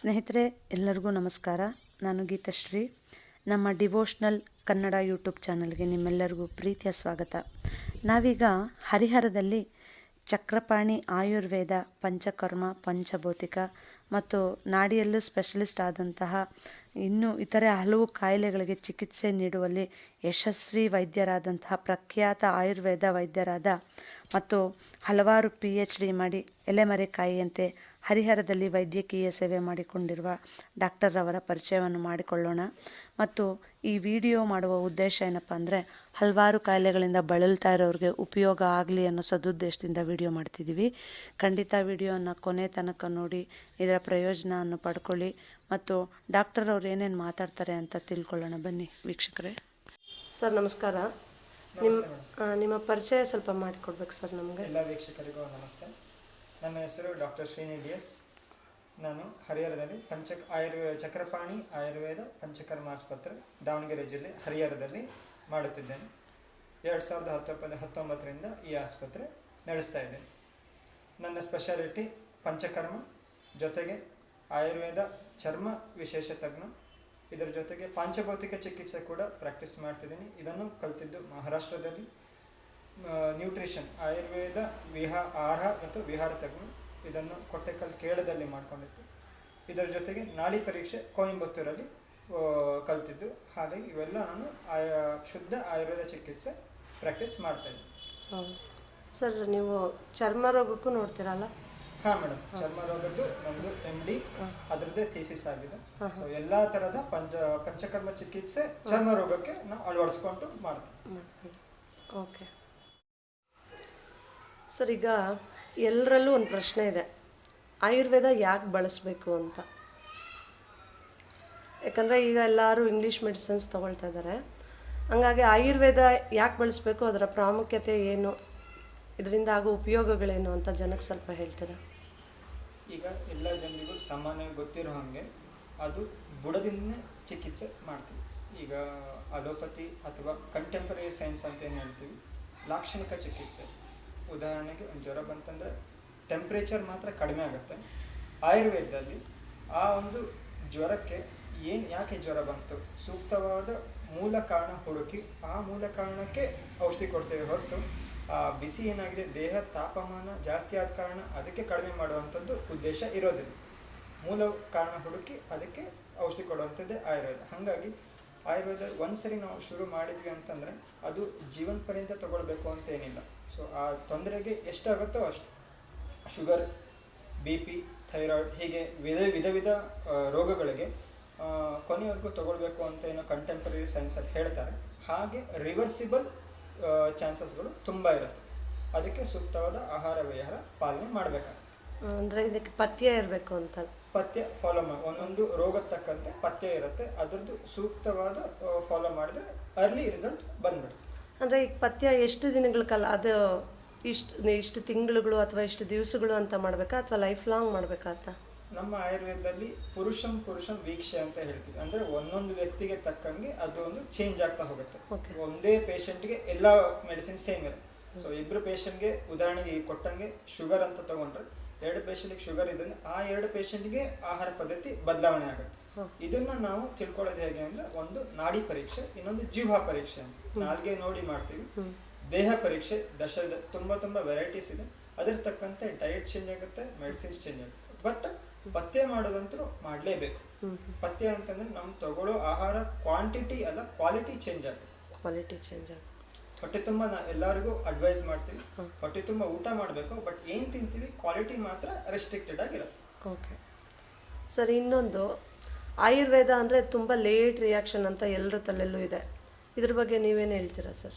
ಸ್ನೇಹಿತರೆ, ಎಲ್ಲರಿಗೂ ನಮಸ್ಕಾರ. ನಾನು ಗೀತಶ್ರೀ ನಮ್ಮ ಡಿವೋಷ್ನಲ್ ಕನ್ನಡ ಯೂಟ್ಯೂಬ್ ಚಾನಲ್ಗೆ ನಿಮ್ಮೆಲ್ಲರಿಗೂ ಪ್ರೀತಿಯ ಸ್ವಾಗತ. ನಾವೀಗ ಹರಿಹರದಲ್ಲಿ ಚಕ್ರಪಾಣಿ ಆಯುರ್ವೇದ, ಪಂಚಕರ್ಮ, ಪಂಚಭೌತಿಕ ಮತ್ತು ನಾಡಿಯಲ್ಲೂ ಸ್ಪೆಷಲಿಸ್ಟ್ ಆದಂತಹ ಇನ್ನೂ ಇತರೆ ಹಲವು ಕಾಯಿಲೆಗಳಿಗೆ ಚಿಕಿತ್ಸೆ ನೀಡುವಲ್ಲಿ ಯಶಸ್ವಿ ವೈದ್ಯರಾದಂತಹ ಪ್ರಖ್ಯಾತ ಆಯುರ್ವೇದ ವೈದ್ಯರಾದ ಮತ್ತು ಹಲವಾರು ಪಿ ಎಚ್ ಡಿ ಮಾಡಿ ಎಲೆಮರೆಕಾಯಿಯಂತೆ ಹರಿಹರದಲ್ಲಿ ವೈದ್ಯಕೀಯ ಸೇವೆ ಮಾಡಿಕೊಂಡಿರುವ ಡಾಕ್ಟರ್ ಅವರ ಪರಿಚಯವನ್ನು ಮಾಡಿಕೊಳ್ಳೋಣ. ಮತ್ತು ಈ ವಿಡಿಯೋ ಮಾಡುವ ಉದ್ದೇಶ ಏನಪ್ಪ ಅಂದರೆ ಹಲವಾರು ಕಾಯಿಲೆಗಳಿಂದ ಬಳಲ್ತಾ ಇರೋರಿಗೆ ಉಪಯೋಗ ಆಗಲಿ ಅನ್ನೋ ಸದುದ್ದೇಶದಿಂದ ವಿಡಿಯೋ ಮಾಡ್ತಿದ್ದೀವಿ ಖಂಡಿತ ವಿಡಿಯೋನ ಕೊನೆ ತನಕ ನೋಡಿ ಇದರ ಪ್ರಯೋಜನವನ್ನು ಪಡ್ಕೊಳ್ಳಿ. ಮತ್ತು ಡಾಕ್ಟರ್ ಅವ್ರು ಏನೇನು ಮಾತಾಡ್ತಾರೆ ಅಂತ ತಿಳ್ಕೊಳ್ಳೋಣ ಬನ್ನಿ ವೀಕ್ಷಕರೇ. ಸರ್ ನಮಸ್ಕಾರ. ನಿಮ್ಮ ನಿಮ್ಮ ಪರಿಚಯ ಸ್ವಲ್ಪ ಮಾಡಿಕೊಡ್ಬೇಕು ಸರ್ ನಮಗೆ. ಎಲ್ಲ ವೀಕ್ಷಕರಿಗೂ ನಮಸ್ತೆ. ನನ್ನ ಹೆಸರು ಡಾಕ್ಟರ್ ಶ್ರೀನಿಧಿ ಎಸ್. ನಾನು ಹರಿಹರದಲ್ಲಿ ಪಂಚ ಆಯುರ್ವೇದ ಚಕ್ರಪಾಣಿ ಆಯುರ್ವೇದ ಪಂಚಕರ್ಮ ಆಸ್ಪತ್ರೆ ದಾವಣಗೆರೆ ಜಿಲ್ಲೆ ಹರಿಹರದಲ್ಲಿ ಮಾಡುತ್ತಿದ್ದೇನೆ. ಎರಡು ಸಾವಿರದ ಹತ್ತೊಂಬತ್ತು, ಹತ್ತೊಂಬತ್ತರಿಂದ ಈ ಆಸ್ಪತ್ರೆ ನಡೆಸ್ತಾ ಇದ್ದೇನೆ. ನನ್ನ ಸ್ಪೆಷಾಲಿಟಿ ಪಂಚಕರ್ಮ, ಜೊತೆಗೆ ಆಯುರ್ವೇದ ಚರ್ಮ ವಿಶೇಷ ತಜ್ಞ ಇದರ ಜೊತೆಗೆ ಪಾಂಚಭೌತಿಕ ಚಿಕಿತ್ಸೆ ಕೂಡ ಪ್ರಾಕ್ಟೀಸ್ ಮಾಡ್ತಿದ್ದೀನಿ. ಇದನ್ನು ಕಲಿತಿದ್ದು ಮಹಾರಾಷ್ಟ್ರದಲ್ಲಿ. ನ್ಯೂಟ್ರಿಷನ್ ಆಯುರ್ವೇದ ವಿಹಾ ಆಹಾರ ಮತ್ತು ವಿಹಾರ ತಜ್ಞ ಇದನ್ನು ಕೊಟ್ಟೆಕಲ್ ಕೇಳದಲ್ಲಿ ಮಾಡಿಕೊಂಡಿತ್ತು ಇದರ ಜೊತೆಗೆ ನಾಡಿ ಪರೀಕ್ಷೆ ಕೊಯಂಬತ್ತೂರಲ್ಲಿ ಕಲ್ತಿದ್ದು. ಹಾಗಾಗಿ ಇವೆಲ್ಲ ನಾನು ಆಯಾ ಶುದ್ಧ ಆಯುರ್ವೇದ ಚಿಕಿತ್ಸೆ ಪ್ರಾಕ್ಟೀಸ್ ಮಾಡ್ತಾಯಿದ್ದೆ ಇದ್ದೀನಿ. ಸರ್ ನೀವು ಚರ್ಮ ರೋಗಕ್ಕೂ ನೋಡ್ತೀರಲ್ಲ? ಹಾಂ ಮೇಡಮ್. ಚರ್ಮ ರೋಗದ್ದು ನಮ್ಮದು ಎಂ ಡಿ ಅದರದ್ದೇ ಥೀಸಿಸ್ ಆಗಿದೆ. ಸೊ ಎಲ್ಲ ಥರದ ಪಂಚ ಪಂಚಕರ್ಮ ಚಿಕಿತ್ಸೆ ಚರ್ಮ ರೋಗಕ್ಕೆ ನಾವು ಅಳವಡಿಸ್ಕೊಂಡು ಮಾಡ್ತೀವಿ. ಓಕೆ. ಸರ್ ಈಗ ಎಲ್ಲರಲ್ಲೂ ಒಂದು ಪ್ರಶ್ನೆ ಇದೆ. ಆಯುರ್ವೇದ ಯಾಕೆ ಬಳಸಬೇಕು ಅಂತ? ಯಾಕಂದರೆ ಈಗ ಎಲ್ಲರೂ ಇಂಗ್ಲೀಷ್ ಮೆಡಿಸಿನ್ಸ್ ತೊಗೊಳ್ತಾ ಇದ್ದಾರೆ ಹಂಗಾಗಿ ಆಯುರ್ವೇದ ಯಾಕೆ ಬಳಸಬೇಕು, ಅದರ ಪ್ರಾಮುಖ್ಯತೆ ಏನು, ಇದರಿಂದ ಆಗೋ ಉಪಯೋಗಗಳೇನು ಅಂತ ಜನಕ್ಕೆ ಸ್ವಲ್ಪ ಹೇಳ್ತೀರಾ? ಈಗ ಎಲ್ಲ ಜನರಿಗೂ ಸಾಮಾನ್ಯವಾಗಿ ಗೊತ್ತಿರೋ ಹಾಗೆ ಅದು ಬುಡದಿಂದ ಚಿಕಿತ್ಸೆ ಮಾಡ್ತೀವಿ. ಈಗ ಅಲೋಪತಿ ಅಥವಾ ಕಂಟೆಂಪರರಿ ಸೈನ್ಸ್ ಅಂತ ಏನು ಹೇಳ್ತೀವಿ, ಲಾಕ್ಷಣಿಕ ಚಿಕಿತ್ಸೆ. ಉದಾಹರಣೆಗೆ ಒಂದು ಜ್ವರ ಬಂತಂದರೆ ಟೆಂಪ್ರೇಚರ್ ಮಾತ್ರ ಕಡಿಮೆ ಆಗುತ್ತೆ. ಆಯುರ್ವೇದದಲ್ಲಿ ಆ ಒಂದು ಜ್ವರಕ್ಕೆ ಏನು ಯಾಕೆ ಜ್ವರ ಬಂತು? ಸೂಕ್ತವಾದ ಮೂಲ ಕಾರಣ ಹುಡುಕಿ, ಆ ಮೂಲ ಕಾರಣಕ್ಕೆ ಔಷಧಿ ಕೊಡ್ತೇವೆ ಹೊರತು, ಆ ಬಿಸಿ ಏನಾಗಿದೆ? ದೇಹ ತಾಪಮಾನ ಜಾಸ್ತಿ ಆದ ಕಾರಣ ಅದಕ್ಕೆ ಕಡಿಮೆ ಮಾಡುವಂಥದ್ದು ಉದ್ದೇಶ ಇರೋದಿಲ್ಲ. ಮೂಲ ಕಾರಣ ಹುಡುಕಿ ಅದಕ್ಕೆ ಔಷಧಿ ಕೊಡುವಂಥದ್ದೇ ಆಯುರ್ವೇದ. ಹಾಗಾಗಿ ಆಯುರ್ವೇದ ಒಂದು ಸರಿ ನಾವು ಶುರು ಮಾಡಿದ್ವಿ ಅಂತಂದರೆ ಅದು ಜೀವನ ಪರ್ಯಂತ ತಗೊಳ್ಬೇಕು ಅಂತ ಏನಿಲ್ಲ. ಸೊ ಆ ತೊಂದರೆಗೆ ಎಷ್ಟಾಗುತ್ತೋ ಅಷ್ಟು ಶುಗರ್ ಬಿ ಪಿ ಥೈರಾಯ್ಡ್ ಹೀಗೆ ವಿಧ ವಿಧ ವಿಧ ರೋಗಗಳಿಗೆ ಕೊನೆಯವರೆಗೂ ಕೊನೆವರೆಗೂ ತಗೊಳ್ಬೇಕು ಅಂತ ಏನೋ ಕಂಟೆಂಪ್ರರಿ ಸೈನ್ಸಲ್ಲಿ ಹೇಳ್ತಾರೆ. ಹಾಗೆ ರಿವರ್ಸಿಬಲ್ ಚಾನ್ಸಸ್ಗಳು ತುಂಬ ಇರುತ್ತೆ. ಅದಕ್ಕೆ ಸೂಕ್ತವಾದ ಆಹಾರ ವಿಹಾರ ಪಾಲನೆ ಮಾಡಬೇಕಾಗುತ್ತೆ. ಅಂದರೆ ಇದಕ್ಕೆ ಪಥ್ಯ ಇರಬೇಕು ಅಂತ. ಪಥ್ಯ ಫಾಲೋ ಮಾಡಿ ಒಂದೊಂದು ರೋಗಕ್ಕೆ ತಕ್ಕಂತೆ ಪಥ್ಯ ಇರುತ್ತೆ. ಅದರದ್ದು ಸೂಕ್ತವಾದ ಫಾಲೋ ಮಾಡಿದ್ರೆ ಅರ್ಲಿ ರಿಸಲ್ಟ್ ಬಂದ್ಬಿಡುತ್ತೆ. ಅಂದರೆ ಈಗ ಪಥ್ಯ ಎಷ್ಟು ದಿನಗಳ ಕಾಲ ಅದು ಇಷ್ಟು ಇಷ್ಟು ತಿಂಗಳುಗಳು ಅಥವಾ ಇಷ್ಟು ದಿವಸಗಳು ಅಂತ ಮಾಡಬೇಕಾ ಅಥವಾ ಲೈಫ್ ಲಾಂಗ್ ಮಾಡಬೇಕಾ ಅಂತ? ನಮ್ಮ ಆಯುರ್ವೇದದಲ್ಲಿ ಪುರುಷಂ ಪುರುಷಂ ವೀಕ್ಷೆ ಅಂತ ಹೇಳ್ತೀವಿ. ಅಂದರೆ ಒಂದೊಂದು ವ್ಯಕ್ತಿಗೆ ತಕ್ಕಂಗೆ ಅದು ಒಂದು ಚೇಂಜ್ ಆಗ್ತಾ ಹೋಗುತ್ತೆ. ಒಂದೇ ಪೇಷಂಟ್ಗೆ ಎಲ್ಲ ಮೆಡಿಸಿನ್ ಸೇಮ್ ಇರುತ್ತೆ. ಸೊ ಇಬ್ಬರು ಪೇಷಂಟ್ಗೆ ಉದಾಹರಣೆಗೆ ಕೊಟ್ಟಂಗೆ ಶುಗರ್ ಅಂತ ತಗೊಂಡ್ರೆ ಎರಡು ಪೇಷಂಟ್ಗೆ ಶುಗರ್ ಇದ್ದಂಗೆ ಆ ಎರಡು ಪೇಷಂಟ್ಗೆ ಆಹಾರ ಪದ್ಧತಿ ಬದಲಾವಣೆ ಆಗುತ್ತೆ. ಇದನ್ನ ನಾವು ತಿಳ್ಕೊಳ್ಳೋದು ಹೇಗೆ ಅಂದ್ರೆ ಒಂದು ನಾಡಿ ಪರೀಕ್ಷೆ ಇನ್ನೊಂದು ಜೀವ ಪರೀಕ್ಷೆ ಅಂತ. ನಾಲ್ಗೆ ನೋಡಿ ಮಾಡ್ತೀವಿ. ದೇಹ ಪರೀಕ್ಷೆ ದಶದ ತುಂಬಾ ತುಂಬಾ ವೆರೈಟೀಸ್ ಇದೆ. ಅದ್ರ ತಕ್ಕಂತೆ ಡಯಟ್ ಚೇಂಜ್ ಆಗುತ್ತೆ ಮೆಡಿಸಿನ್ಸ್ ಚೇಂಜ್ ಆಗುತ್ತೆ. ಬಟ್ ಪತ್ತೆ ಮಾಡೋದಂತೂ ಮಾಡಲೇಬೇಕು. ಪತ್ತೆ ಅಂತಂದ್ರೆ ನಮ್ ತಗೊಳ್ಳೋ ಆಹಾರ ಕ್ವಾಂಟಿಟಿ ಅಲ್ಲ ಕ್ವಾಲಿಟಿ ಚೇಂಜ್ ಆಗುತ್ತೆ. ಕ್ವಾಲಿಟಿ ಚೇಂಜ್ ಆಗುತ್ತೆ. ಹೊಟ್ಟೆ ತುಂಬ ನಾ ಎಲ್ಲರಿಗೂ ಅಡ್ವೈಸ್ ಮಾಡ್ತೀವಿ. ಹೊಟ್ಟೆ ತುಂಬ ಊಟ ಮಾಡಬೇಕು ಬಟ್ ಏನು ತಿಂತೀವಿ? ಕ್ವಾಲಿಟಿ ಮಾತ್ರ ರೆಸ್ಟ್ರಿಕ್ಟೆಡ್ ಆಗಿರುತ್ತೆ. ಓಕೆ ಸರ್ ಇನ್ನೊಂದು. ಆಯುರ್ವೇದ ಅಂದರೆ ತುಂಬ ಲೇಟ್ ರಿಯಾಕ್ಷನ್ ಅಂತ ಎಲ್ಲರ ತಲೆಯಲ್ಲೂ ಇದೆ. ಇದ್ರ ಬಗ್ಗೆ ನೀವೇನು ಹೇಳ್ತೀರಾ ಸರ್?